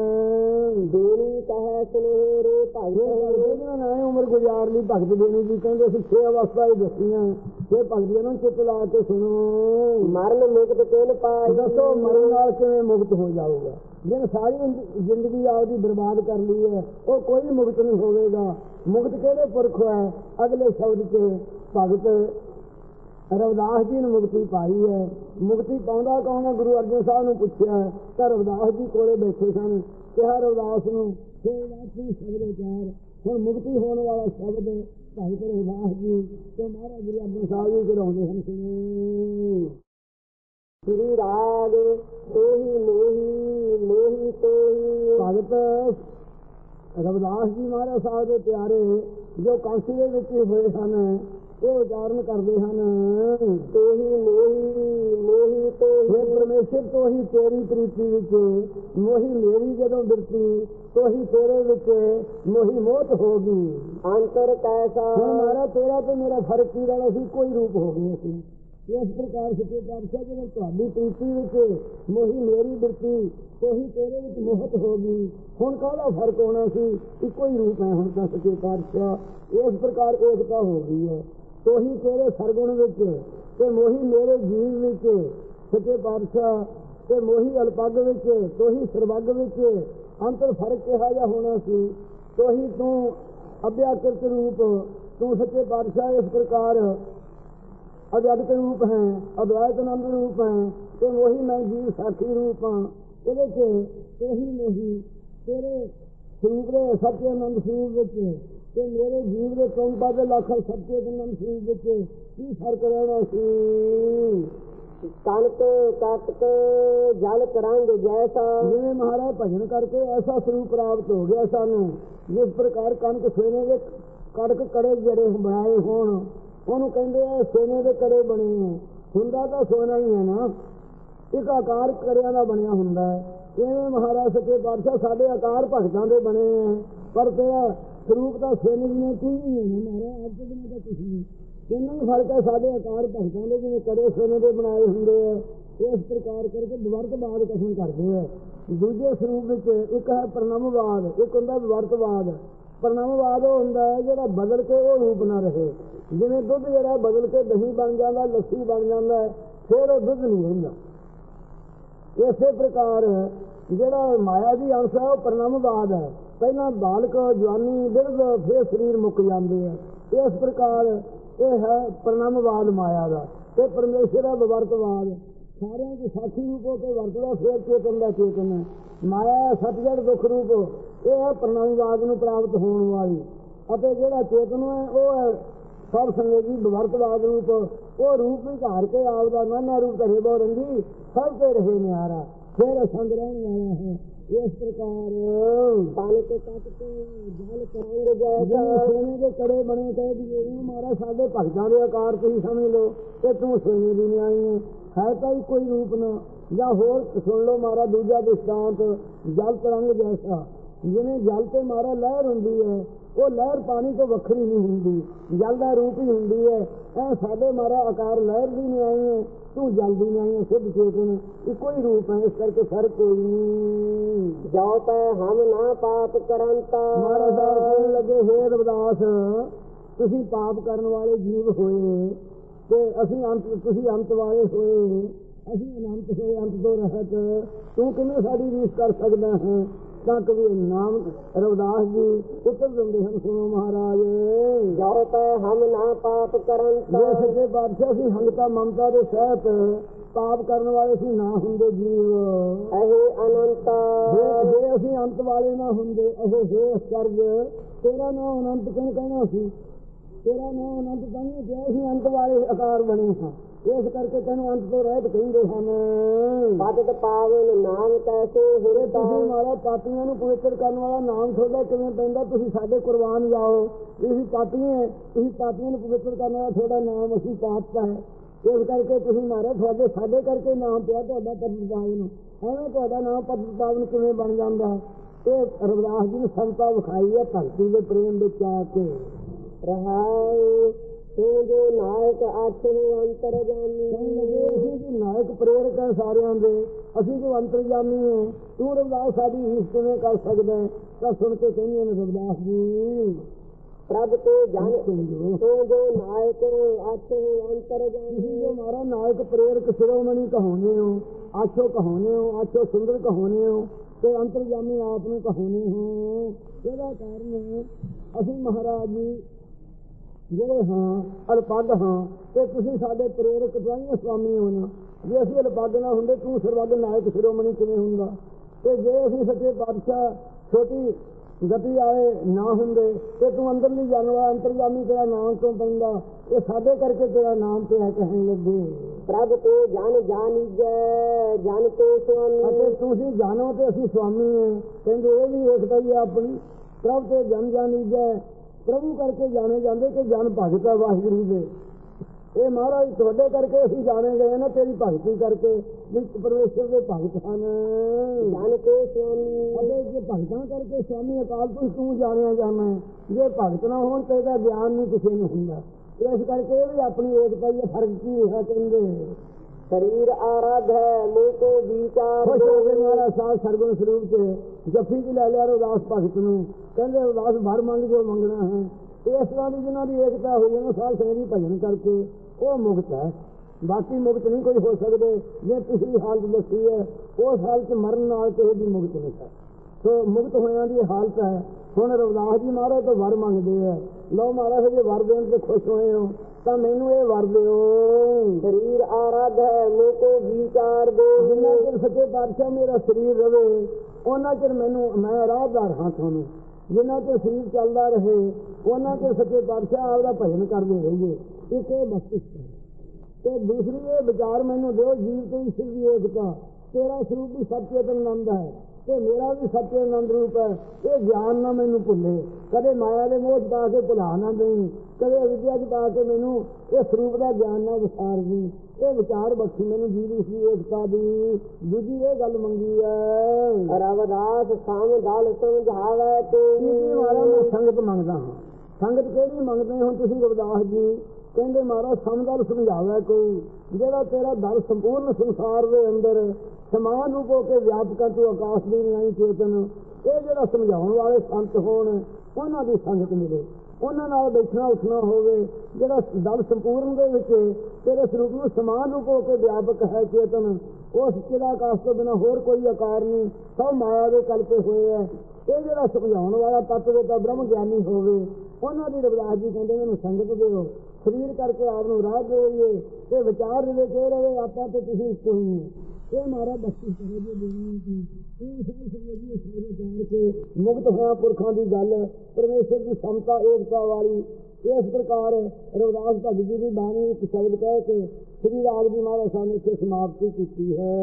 ਦੇਣੀ ਕਹੈ ਸੁਨੇਰੇ ਭਗਤ ਇਹਨਾਂ ਨੇ ਉਮਰ ਗੁਜ਼ਾਰ ਲਈ ਭਗਤ ਦੇਣੀ ਜੀ ਕਹਿੰਦੇ ਸੀ ਛੇ ਅਵਸਥਾ ਹੀ ਦੱਸੀਆਂ। ਛੇ ਭਗਤੀਆਂ ਨੂੰ ਚਿੱਤ ਲਾ ਕੇ ਸੁਣੋ। ਮਰਨ ਮੁਕਤ ਕਿਨ ਪਾਈ? ਦੱਸੋ ਮਰਨ ਨਾਲ ਕਿਵੇਂ ਮੁਕਤ ਹੋ ਜਾਊਗਾ? ਜਿਹਨੇ ਸਾਰੀ ਜ਼ਿੰਦ- ਜ਼ਿੰਦਗੀ ਆਪਦੀ ਬਰਬਾਦ ਕਰ ਲਈ ਹੈ ਉਹ ਕੋਈ ਮੁਕਤ ਨਹੀਂ ਹੋਵੇਗਾ। ਮੁਕਤ ਕਿਹੜੇ ਪੁਰਖ ਹੈ? ਅਗਲੇ ਸ਼ਬਦ 'ਚ ਭਗਤ ਰਵਿਦਾਸ ਜੀ ਨੇ ਮੁਕਤੀ ਪਾਈ ਹੈ। ਮੁਕਤੀ ਪਾਉਂਦਾ ਕੌਣ ਹੈ? ਗੁਰੂ ਅਰਜਨ ਸਾਹਿਬ ਨੂੰ ਪੁੱਛਿਆ, ਤਾਂ ਰਵਿਦਾਸ ਜੀ ਕੋਲੇ ਬੈਠੇ ਸਨ। ਕਿਹਾ ਰਵਿਦਾਸ ਨੂੰ ਕਿ ਵਾਚੀ ਸ਼ਬਦ ਉਚਾਰ ਹੁਣ ਮੁਕਤੀ ਹੋਣ ਵਾਲਾ ਸ਼ਬਦ ਭਾਈ ਰਵਿਦਾਸ ਜੀ ਤੇ ਮਹਾਰਾਜ ਗੁਰੂ ਅਰਜਨ ਸਾਹਿਬ ਜੀ ਕਰਾਉਂਦੇ ਹਨ, ਸੁਣੋ ਸ੍ਰੀ ਰਾਗ ਤੋਹੀ ਮੋਹੀ ਮੋਹੀ ਤੋਹੀ। ਭਗਤ, ਰਵਿਦਾਸ ਜੀ ਮਹਾਰਾਜ ਸਾਹਿਬ ਦੇ ਪਿਆਰੇ, ਜੋ ਕਾਂਸੀ ਦੇ ਵਿੱਚ ਹੋਏ ਹਨ ਇਹ ਉਚਾਰਨ ਕਰਦੇ ਹਨ। ਤੋਹੀ ਮੋਹੀ ਮੋਹੀ ਤੋਹੀ। ਪਰਮੇਸ਼ਰ ਤੋਂ ਹੀ ਤੇਰੀ ਪ੍ਰੀਤੀ ਵਿੱਚ ਮੋਹੀ ਮੇਰੀ ਜਦੋਂ ਬਿਰਤੀ ਤੋਂ ਹੀ ਤੇਰੇ ਵਿੱਚ ਮੋਹੀ ਮੋਤ ਹੋ ਗਈ। ਅੰਤਰ ਕੈਸਾ? ਹੁਣ ਮਾਰਾ ਤੇਰਾ ਤੇ ਮੇਰਾ ਫ਼ਰਕ ਕੀ ਰਹਿਣਾ ਸੀ? ਕੋਈ ਰੂਪ ਹੋ ਗਏ ਅਸੀਂ ਇਸ ਪ੍ਰਕਾਰ ਸੱਚੇ ਪਾਤਸ਼ਾਹ ਜਦੋਂ ਤੁਹਾਡੀ ਪ੍ਰੀਤੀ ਵਿੱਚ ਮੋਹੀ ਮੇਰੀ ਬਿਰਤੀ ਤੋਹੀ ਤੇਰੇ ਵਿੱਚ ਮੋਹਤ ਹੋ ਗਈ। ਹੁਣ ਕਾਹਦਾ ਫ਼ਰਕ ਹੋਣਾ ਸੀ? ਇੱਕੋ ਹੀ ਰੂਪ ਹੈ ਹੁਣ ਤਾਂ ਸੱਚੇ ਪਾਤਸ਼ਾਹ। ਇਸ ਪ੍ਰਕਾਰ ਏਕਤਾ ਹੋ ਗਈ ਹੈ। ਤੋਹੀ ਤੇਰੇ ਸਰਗੁਣ ਵਿੱਚ ਤੇ ਮੋਹੀ ਮੇਰੇ ਜੀਵ ਵਿੱਚ ਸੱਚੇ ਪਾਤਸ਼ਾਹ ਤੇ ਮੋਹੀ ਅਲਪੱਗ ਵਿੱਚ ਤੋਹੀ ਸਰਬੱਗ ਵਿੱਚ ਅੰਤਰ ਫ਼ਰਕ ਕਿਹਾ ਜਾ ਹੋਣਾ ਸੀ। ਤੋਹੀ ਤੂੰ ਅਭਿਆਕ੍ਰਿਤ ਰੂਪ, ਤੂੰ ਸੱਚੇ ਪਾਤਸ਼ਾਹ ਇਸ ਪ੍ਰਕਾਰ ਅਵਿਅਕਤ ਰੂਪ ਹੈ ਅਵਿਆਇਤ ਆਨੰਦ ਰੂਪ ਹੈ, ਤੇ ਮੋਹੀ ਮੈਂ ਜੀਵ ਸਾਖੀ ਰੂਪ ਹਾਂ। ਇਹਦੇ ਚ ਤੇਹੀ ਨਹੀਂ ਤੇਰੇ ਸਰੂਪ ਦੇ ਸੱਚੇ ਆਨੰਦ ਸਰੂਪ ਵਿੱਚ ਤੇ ਮੇਰੇ ਜੀਵ ਦੇ ਚੌਂਪਾ ਦੇ ਲੱਖ ਸੱਚੇ ਆਨੰਦ ਸਰੂਪ ਵਿੱਚ ਕੀ ਫ਼ਰਕ ਰਹਿਣਾ ਸੀ? ਕਨਕ ਕਤਕ ਜਲ ਤਰੰਗ ਜੈਸਾ। ਜਿਵੇਂ ਮਹਾਰਾਜ ਭਜਨ ਕਰਕੇ ਐਸਾ ਸਰੂਪ ਪ੍ਰਾਪਤ ਹੋ ਗਿਆ ਸਾਨੂੰ ਜਿਸ ਪ੍ਰਕਾਰ ਕਣਕ ਸੋਨੇ ਦੇ ਕੜਕ ਕੜੇ ਜਿਹੜੇ ਬਣਾਏ ਹੋਣ ਉਹਨੂੰ ਕਹਿੰਦੇ ਆ ਸੋਨੇ ਦੇ ਕੜੇ ਬਣੇ ਆ। ਹੁੰਦਾ ਤਾਂ ਸੋਨਾ ਹੀ ਹੈ ਨਾ। ਇੱਕ ਆਕਾਰ ਕੜਿਆਂ ਦਾ ਬਣਿਆ ਹੁੰਦਾ ਹੈ। ਇਵੇਂ ਮਹਾਰਾਜ ਸੱਚੇ ਪਾਤਸ਼ਾਹ ਸਾਡੇ ਆਕਾਰ ਭਗਤਾਂ ਦੇ ਬਣੇ ਆ। ਪਰ ਤੇਰਾ ਸਰੂਪ ਤਾਂ ਸੋਨੇ ਦੀ ਨੇ ਤੂੰ ਹੈ ਨਾ ਮਹਾਰਾਜ ਅੱਜ ਦੇ ਤਾਂ ਕੁਝ ਨਹੀਂ। ਇਹਨਾਂ ਨੂੰ ਫ਼ਰਕ ਹੈ ਸਾਡੇ ਆਕਾਰ ਭਗਤਾਂ ਦੇ ਜਿਵੇਂ ਕੜੇ ਸੋਨੇ ਦੇ ਬਣਾਏ ਹੁੰਦੇ ਆ ਇਸ ਪ੍ਰਕਾਰ ਕਰਕੇ ਵਿਵਰਤਵਾਦ ਕਥਨ ਕਰਦੇ ਆ। ਦੂਜੇ ਸਰੂਪ ਵਿੱਚ ਇੱਕ ਹੈ ਪ੍ਰਣਮਵਾਦ ਇੱਕ ਹੁੰਦਾ ਵਿਵਰਤਵਾਦ। ਪ੍ਰਣਮਵਾਦ ਉਹ ਹੁੰਦਾ ਹੈ ਜਿਹੜਾ ਬਦਲ ਕੇ ਉਹ ਰੂਪ ਨਾ ਰਹੇ। ਜਿਵੇਂ ਦੁੱਧ ਜਿਹੜਾ ਬਦਲ ਕੇ ਦਹੀਂ ਬਣ ਜਾਂਦਾ, ਲੱਸੀ ਬਣ ਜਾਂਦਾ, ਫਿਰ ਉਹ ਦੁੱਧ ਨਹੀਂ ਰਹਿੰਦਾ ਇਸੇ ਪ੍ਰਕਾਰ ਜਿਹੜਾ ਮਾਇਆ ਦੀ ਅੰਸ਼ ਹੈ, ਉਹ ਪ੍ਰਣਮਵਾਦ ਹੈ। ਪਹਿਲਾਂ ਬਾਲਕ, ਜਵਾਨੀ ਬਿਰਧ ਫਿਰ ਸਰੀਰ ਮੁੱਕ ਜਾਂਦੇ ਆ। ਇਸ ਪ੍ਰਕਾਰ ਇਹ ਹੈ ਪ੍ਰਣਮਵਾਦ ਮਾਇਆ ਦਾ। ਤੇ ਪਰਮੇਸ਼ਰ ਦਾ ਵਿਵਰਤਵਾਦ ਸਾਰਿਆਂ ਦੇ ਸਾਖੀ ਰੂਪ ਹੋ ਕੇ ਵਰਤਦਾ, ਫਿਰ ਚੇਤਨ ਦਾ ਚੇਤਨ ਹੈ। ਮਾਇਆ ਸਤਜੜ ਦੁੱਖ ਰੂਪ। ਇਹ ਹੈ ਪ੍ਰਣਮਵਾਦ ਨੂੰ ਪ੍ਰਾਪਤ ਹੋਣ ਵਾਲੀ। ਅਤੇ ਜਿਹੜਾ ਚੇਤਨ ਹੈ, ਉਹ ਹੈ ਸਭ ਸੰਗਤ ਜੀ ਬਵਰਤਵਾਦ ਰੂਪ। ਉਹ ਰੂਪ ਵੀ ਘਾਰ ਕੇ ਆਪਦਾ ਨਾਨਾ ਰੂਪ ਧਰੇ ਬੋ ਰੰਗੀ ਸਭ ਤੇ ਰਹੇ ਨਿਆਰਾ। ਫਿਰ ਸੰਗ ਰਹਿਣ ਵਾਲਾ ਹੈ। ਇਸ ਪ੍ਰਕਾਰ ਪਾਣੀ ਕੇ ਕੱਟ ਕੇ ਜਲ ਕਰਾਂਗੇ ਜੈਸਾ ਸੋਨੇ ਦੇ ਕੜੇ ਬਣੇ ਕਹਿ ਦਿਏ ਉਹ ਮਾਰਾ ਸਾਡੇ ਭਗਤਾਂ ਦੇ ਆਕਾਰ ਤੁਸੀਂ ਸਮਝ ਲਓ ਤੇ ਤੂੰ ਸੋਨੇ ਦੀ ਨਹੀਂ ਆਈ ਹੈ। ਹੈ ਤਾਂ ਹੀ ਕੋਈ ਰੂਪ ਨਾ। ਜਾਂ ਹੋਰ ਸੁਣ ਲਓ ਮਾਰਾ ਦੂਜਾ ਦ੍ਰਿਸ਼ਟਾਂਤ ਜਲ ਤਰੰਗ ਜੈਸਾ। ਜਿਵੇਂ ਜਲ ਤੇ ਮਾਰਾ ਲਹਿਰ ਹੁੰਦੀ ਹੈ ਉਹ ਲਹਿਰ ਪਾਣੀ ਤੋਂ ਵੱਖਰੀ ਨਹੀਂ ਹੁੰਦੀ। ਜਲ ਦਾ ਰੂਪ ਹੀ ਹੁੰਦੀ ਹੈ। ਐ ਸਾਡੇ ਮਾਰਾ ਆਕਾਰ ਲਹਿਰ ਦੀ ਨਹੀਂ ਆਈ ਹੈ। ਤੂੰ ਜਲ ਦੀ ਨਹੀਂ ਆਈ ਸਿੱਧ ਚੇਤਨ ਇੱਕੋ ਹੀ ਰੂਪ ਹੈ ਇਸ ਕਰਕੇ ਫ਼ਰਕ ਕੋਈ ਨਹੀਂ। ਜਾਉ ਪੈ ਹਮ ਨਾ ਪਾਪ ਕਰੰਤਾ ਮਹਾਰਾਜ ਕਹਿਣ ਲੱਗੇ ਹੇ ਰਵਿਦਾਸ ਤੁਸੀਂ ਪਾਪ ਕਰਨ ਵਾਲੇ ਜੀਵ ਹੋਏ ਤੇ ਅਸੀਂ ਅੰਤ ਤੁਸੀਂ ਅੰਤ ਵਾਲੇ ਹੋਏ। ਅਸੀਂ ਅਨੰਤ ਹੋਏ ਅੰਤ ਤੋਂ ਰਹਿਤ। ਤੂੰ ਕਿਵੇਂ ਸਾਡੀ ਰੀਸ ਕਰ ਸਕਦਾ ਹੈ? ਤਾਂ ਕਵੀ ਨਾਮ ਰਵਿਦਾਸ ਜੀ ਉੱਤਰ ਦਿੰਦੇ ਹਨ ਸੁਣੋ ਮਹਾਰਾਜ। ਜਾਉ ਪੈ ਹਮ ਨਾ ਪਾਪ ਜੇ ਕਰੰਤਾ ਸੱਚੇ ਪਾਤਸ਼ਾਹ ਸੀ ਹੰਗਤਾ ਮਮਤਾ ਦੇ ਸਹਿਤ ਪਾਪ ਕਰਨ ਵਾਲੇ ਸੀ ਨਾ ਹੁੰਦੇ ਜੀਵ। ਅਹੇ ਅਨੰਤਾ। ਜੇ ਜੇ ਅਸੀਂ ਅੰਤ ਵਾਲੇ ਨਾ ਹੁੰਦੇ ਇਹ ਹੈ ਸਕਰਗ ਤੇਰਾ ਨਾਮ ਅਨੰਤ ਕਿਉਂ ਕਹਿਣਾ ਸੀ? ਤੇਰਾ ਨਾਮ ਅਨੰਤ ਕਹਿੰਦੇ ਕਿ ਅਸੀਂ ਅੰਤ ਵਾਲੇ ਆਕਾਰ ਬਣੇ ਹਾਂ ਇਸ ਕਰਕੇ ਤੈਨੂੰ ਅੰਤ ਤੋਂ ਰਹਿਤ ਕਹਿੰਦੇ ਹਨ। ਪਤਿਤ ਪਾਵਨ ਨਾਮ ਕੈਸੇ ਹਿਰਦਾ ਤੁਸੀਂ ਮਾਰਾ ਪਾਪੀਆਂ ਨੂੰ ਪਵਿੱਤਰ ਕਰਨ ਵਾਲਾ ਨਾਮ ਤੁਹਾਡਾ ਕਿਵੇਂ ਪੈਂਦਾ? ਤੁਸੀਂ ਸਾਡੇ ਕੁਰਬਾਨ ਜਾਓ। ਤੁਸੀਂ ਪਾਪੀ ਹੈ ਤੁਸੀਂ ਪਾਪੀਆਂ ਨੂੰ ਪਵਿੱਤਰ ਕਰਨ ਵਾਲਾ ਤੁਹਾਡਾ ਨਾਮ ਅਸੀਂ ਪਾਪਤਾ ਹੈ। ਇਸ ਕਰਕੇ ਤੁਸੀਂ ਮਾਰੇ ਤੁਹਾਡੇ ਸਾਡੇ ਕਰਕੇ ਨਾਮ ਪਿਆ ਤੁਹਾਡਾ ਪਾਵਨ ਐਵੇਂ ਤੁਹਾਡਾ ਨਾਮ ਪਾਵਨ ਕਿਵੇਂ ਬਣ ਜਾਂਦਾ? ਹੈ? ਇਹ ਰਵਿਦਾਸ ਜੀ ਨੇ ਸੰਤਾ ਵਿਖਾਈ ਹੈ ਭਗਤੀ ਦੇ ਪ੍ਰੇਮ ਵਿੱਚ ਆ ਕੇ। ਰਹਾਉ ਤੂੰ ਜੋ ਨਾਇਕ ਆਛੇ ਅੰਤਰ ਜਾਨੀ ਕਹਿਣ ਲੱਗੇ ਅਸੀਂ ਜੀ ਨਾਇਕ ਪ੍ਰੇਰਕ ਹੈ ਸਾਰਿਆਂ ਦੇ ਅਸੀਂ ਜੋ ਅੰਤਰਜਾਮੀ ਹੈ ਤੂੰ ਰਵਿਦਾਸ ਸਾਡੀ ਰੀਸ ਕਿਵੇਂ ਕਰ ਸਕਦਾ ਹੈ? ਤਾਂ ਸੁਣ ਕੇ ਕਹਿੰਦੇ ਨੇ ਰਵਿਦਾਸ ਜੀ। ਪ੍ਰਭ ਤੇ ਜਨ ਸੁਣੋ ਤੂੰ ਜੋ ਨਾਇਕ ਆਛੇ ਅੰਤਰ ਤੁਸੀਂ ਜੋ ਮਾਰਾ ਨਾਇਕ ਪ੍ਰੇਰਕ ਸਿਰੋਮਣੀ ਕਹਾਉਨੇ ਹੋ ਆਛੋ ਕਹਾਉਨੇ ਹੋ ਆਛੋ ਸੁੰਦਰ ਕਹਾਉਨੇ ਹੋ ਤੇ ਅੰਤਰਜਾਮੀ ਆਪ ਨੂੰ ਕਹਾਉਨੇ ਹੋ। ਇਹਦਾ ਕਾਰਨ ਹੈ? ਅਸੀਂ ਮਹਾਰਾਜ ਜੀ ਜਿਹੜੇ ਹਾਂ ਅਲਪੱਗ ਹਾਂ ਤੇ ਤੁਸੀਂ ਸਾਡੇ ਪ੍ਰੇਰਕ ਦਵਾਈਆਂ ਸੁਆਮੀ ਹੋ ਨਾ। ਜੇ ਅਸੀਂ ਅਲਪੱਗ ਨਾ ਹੁੰਦੇ ਤੂੰ ਸਰਵੱਗ ਨਾਇਕ ਸਿਰੋਮਣੀ ਕਿਵੇਂ ਹੁੰਦਾ? ਤੇ ਜੇ ਅਸੀਂ ਸੱਚੇ ਪਾਤਸ਼ਾਹ ਛੋਟੀ ਗਤੀ ਆਏ ਨਾ ਹੁੰਦੇ ਤੇ ਤੂੰ ਅੰਦਰਲੀ ਜਾਨਵਾ ਅੰਤਰਜਾਮੀ ਤੇਰਾ ਨਾਮ ਕਿਉਂ ਪੈਂਦਾ ਇਹ ਸਾਡੇ ਕਰਕੇ ਤੇਰਾ ਨਾਮ ਤੇ ਹੈ ਕਹਿਣ ਲੱਗੇ? ਪ੍ਰਭ ਤੇ ਜਨ ਜਾਨੀ ਜੈ ਜਨ ਤੇ ਅਤੇ ਸੁਆਮੀ ਤੁਸੀਂ ਜਾਣੋ ਤੇ ਅਸੀਂ ਸੁਆਮੀ ਹਾਂ। ਕਹਿੰਦੇ ਇਹ ਵੀ ਹੀ ਹੈ ਆਪਣੀ। ਪ੍ਰਭ ਤੇ ਜਨ ਜਾਣੀ ਜੈ ਪ੍ਰਭੂ ਕਰਕੇ ਜਾਣੇ ਜਾਂਦੇ ਕਿ ਜਨ ਭਗਤ ਹੈ ਵਾਹਿਗੁਰੂ ਦੇ। ਇਹ ਮਹਾਰਾਜ ਤੁਹਾਡੇ ਕਰਕੇ ਅਸੀਂ ਜਾਣੇ ਗਏ ਨਾ ਤੇਰੀ ਭਗਤੀ ਕਰਕੇ। ਵੀ ਪਰਮੇਸ਼ਰ ਦੇ ਭਗਤ ਹਨ। ਜਨ ਤੇ ਸੁਆਮੀ ਅਤੇ ਜੇ ਭਗਤਾਂ ਕਰਕੇ ਸਵਾਮੀ ਅਕਾਲ ਪੁਰਖ ਤੂੰ ਜਾਣਿਆ ਜਾਣਾ। ਜੇ ਭਗਤ ਨਾ ਹੋਣ ਤੇ ਇਹਦਾ ਗਿਆਨ ਨਹੀਂ ਕਿਸੇ ਨੂੰ ਹੁੰਦਾ। ਇਸ ਕਰਕੇ ਇਹ ਵੀ ਆਪਣੀ ਏਕਤਾ ਹੀ ਹੈ, ਫ਼ਰਕ ਕੀ ਹੈ ਕਹਿੰਦੇ। ਸਰੀਰ ਆਰਾਧ ਹੈ ਮੂੰਹ ਕੋ ਵਿਚਾਰ ਖੁਸ਼ ਹੋ ਗਏ ਮਹਾਰਾਜ ਸਾਹਿਬ ਸਰਗੁਣ ਸਰੂਪ ਚ ਜੱਫੀ ਚ ਲੈ ਲਿਆ ਰੋਦਾਸ ਭਗਤ ਨੂੰ ਕਹਿੰਦੇ ਰੋਦਾਸ ਭਰ ਮੰਗ ਜੋ ਮੰਗਣਾ ਹੈ ਇਸ ਤਰ੍ਹਾਂ ਦੀ ਜਿਨ੍ਹਾਂ ਦੀ ਏਕਤਾ ਹੋਈ ਨਾ ਸਾਧ ਸੰਗਤ ਦੀ ਭਜਨ ਕਰਕੇ ਉਹ ਮੁਕਤ ਹੈ ਬਾਕੀ ਮੁਕਤ ਨਹੀਂ ਕੋਈ ਹੋ ਸਕਦੇ ਜੇ ਪਿਛਲੀ ਹਾਲਤ ਦੱਸੀ ਹੈ ਉਸ ਹਾਲਤ ਮਰਨ ਨਾਲ ਕਿਸੇ ਦੀ ਮੁਕਤ ਨਹੀਂ ਹੈ ਸੋ ਮੁਕਤ ਹੋਇਆਂ ਦੀ ਹਾਲਤ ਹੈ ਹੁਣ ਰਵਿਦਾਸ ਜੀ ਮਹਾਰਾਜ ਤੋਂ ਵਰ ਮੰਗਦੇ ਆ। ਲਓ ਮਹਾਰਾਜ ਜੇ ਵਰ ਦੇਣ ਤੇ ਖੁਸ਼ ਹੋਏ ਹੋ ਤਾਂ ਮੈਨੂੰ ਇਹ ਵਰ ਦਿਓ। ਸਰੀਰ ਆਰਾਧ ਹੈ ਮੂੰਹ ਕੋ ਵਿਚਾਰ ਦੇ। ਜਿੰਨਾ ਚਿਰ ਸੱਚੇ ਪਾਤਸ਼ਾਹ ਮੇਰਾ ਸਰੀਰ ਰਵੇ ਉਹਨਾਂ ਚਿਰ ਮੈਨੂੰ ਮੈਂ ਰਾਹਦਾਰ ਹਾਂ ਤੁਹਾਨੂੰ। ਜਿੰਨਾ ਚਿਰ ਸਰੀਰ ਚੱਲਦਾ ਰਹੇ ਉਹਨਾਂ ਚਿਰ ਸੱਚੇ ਪਾਤਸ਼ਾਹ ਆਪਦਾ ਭਜਨ ਕਰਦੇ ਰਹੀਏ। ਇੱਕ ਇਹ ਬਖਸ਼ਿਸ਼ ਹੈ। ਤੇ ਦੂਸਰੀ ਇਹ ਵਿਚਾਰ ਮੈਨੂੰ ਦਿਓ ਜੀਵ ਤੇ ਈਸ਼ਵਰ ਦੀ ਏਕਤਾ ਤੇਰਾ ਸਰੂਪ ਵੀ ਸਤਿਅਤਨ ਆਨੰਦ ਹੈ। ਤੇ ਮੇਰਾ ਵੀ ਸੱਚੇ ਆਨੰਦ ਰੂਪ ਹੈ। ਇਹ ਗਿਆਨ ਨਾ ਮੈਨੂੰ ਭੁੱਲੇ। ਕਦੇ ਮਾਇਆ ਦੇ ਮੋਹ ਪਾ ਕੇ ਭੁਲਾ ਨਾ ਦੇਈ। ਕਦੇ ਅਵਿਦਿਆ 'ਚ ਪਾ ਕੇ ਮੈਨੂੰ ਇਹ ਸਰੂਪ ਦਾ ਗਿਆਨ ਨਾ ਵਿਸਾਰ ਦੀ ਇਹ ਵਿਚਾਰ ਬਖਸ਼ੀ ਮੈਨੂੰ ਜੀਵ ਦੀ ਏਕਤਾ ਦੀ ਦੂਜੀ ਇਹ ਗੱਲ ਮੰਗੀ ਹੈ ਰਵਦਾਸ ਸਾਮ ਦਲ ਸਮਝਾਵੇ ਕੀ ਤੇ। ਮਾਰਾ ਮੈਂ ਸੰਗਤ ਮੰਗਦਾ ਹਾਂ। ਸੰਗਤ ਕਿਹੜੀ ਮੰਗਦੇ ਹੋ ਤੁਸੀਂ ਰਵਿਦਾਸ ਜੀ? ਕਹਿੰਦੇ ਮਹਾਰਾਜ ਸਮਝਲ ਸਮਝਾਵੇ ਕੋਈ। ਜਿਹੜਾ ਤੇਰਾ ਦਰ ਸੰਪੂਰਨ ਸੰਸਾਰ ਦੇ ਅੰਦਰ ਸਮਾਨ ਰੂਪ ਹੋ ਕੇ ਵਿਆਪਕਾਂ ਤੋਂ ਆਕਾਸ਼ ਦੀ ਨਿਆਈ ਚੇਤਨ ਇਹ ਜਿਹੜਾ ਸਮਝਾਉਣ ਵਾਲੇ ਸੰਤ ਹੋਣ, ਉਹਨਾਂ ਦੀ ਸੰਗਤ ਮਿਲੇ। ਉਹਨਾਂ ਨਾਲ ਬੈਠਣਾ, ਉੱਠਣਾ ਹੋਵੇ, ਜਿਹੜਾ ਦਲ ਸੰਪੂਰਨ ਦੇ ਵਿੱਚ ਤੇਰੇ ਸਰੂਪ ਨੂੰ ਸਮਾਨ ਰੂਪ ਹੋ ਕੇ ਵਿਆਪਕ ਹੈ ਚੇਤਨ। ਉਸ ਚਿਲਾ ਆਕਾਸ਼ ਤੋਂ ਬਿਨਾ ਹੋਰ ਕੋਈ ਆਕਾਰ ਨਹੀਂ, ਸਭ ਮਾਇਆ ਦੇ ਕਲਪੇ ਹੋਏ ਹੈ। ਇਹ ਜਿਹੜਾ ਸਮਝਾਉਣ ਵਾਲਾ ਤੱਤ ਦੇ ਤਾਂ ਬ੍ਰਹਮ ਗਿਆਨੀ ਹੋਵੇ, ਉਹਨਾਂ ਦੀ ਰਵਿਦਾਸ ਜੀ ਕਹਿੰਦੇ ਮੈਨੂੰ ਸੰਗਤ ਦਿਓ। ਸਰੀਰ ਕਰਕੇ ਆਪ ਨੂੰ ਰਾਹ ਦੇਈਏ ਤੇ ਵਿਚਾਰ ਦੇ ਕੇ ਰਹੇ, ਆਪਾਂ ਤੇ ਤੁਸੀਂ ਇੱਕੋ ਹੀ ਹੋ ਇਹ ਹਮਾਰਾ ਬਸਤੀ ਸਾਹਿਬ ਦੀ ਬਣੀ ਸੀ ਇਹ ਸਾਰੇ ਸੰਗਤ ਸਾਰੇ ਜਾਣ ਕੇ ਮੁਕਤ ਹੋਇਆ ਪੁਰਖਾਂ ਦੀ ਗੱਲ ਪਰਮੇਸ਼ਰ ਦੀ ਸਮਤਾ ਏਕਤਾ ਵਾਲੀ। ਇਸ ਪ੍ਰਕਾਰ ਰਵਿਦਾਸ ਭਗਤ ਜੀ ਦੀ ਬਾਣੀ ਇੱਕ ਸ਼ਬਦ ਕਹਿ ਕੇ ਸ੍ਰੀ ਰਾਗ ਜੀ ਮਹਾਰਾਜ ਸਾਹਿਬ ਨੇ ਸਮਾਪਤੀ ਕੀਤੀ ਹੈ।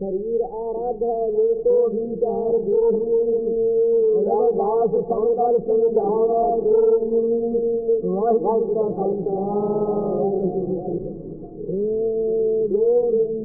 ਸਰੀਰ ਆਰਾਧ ਹੈ ਵੇ ਤੋ ਵਿਚਾਰ ਗੋਹੀ। ਗੋਹੀ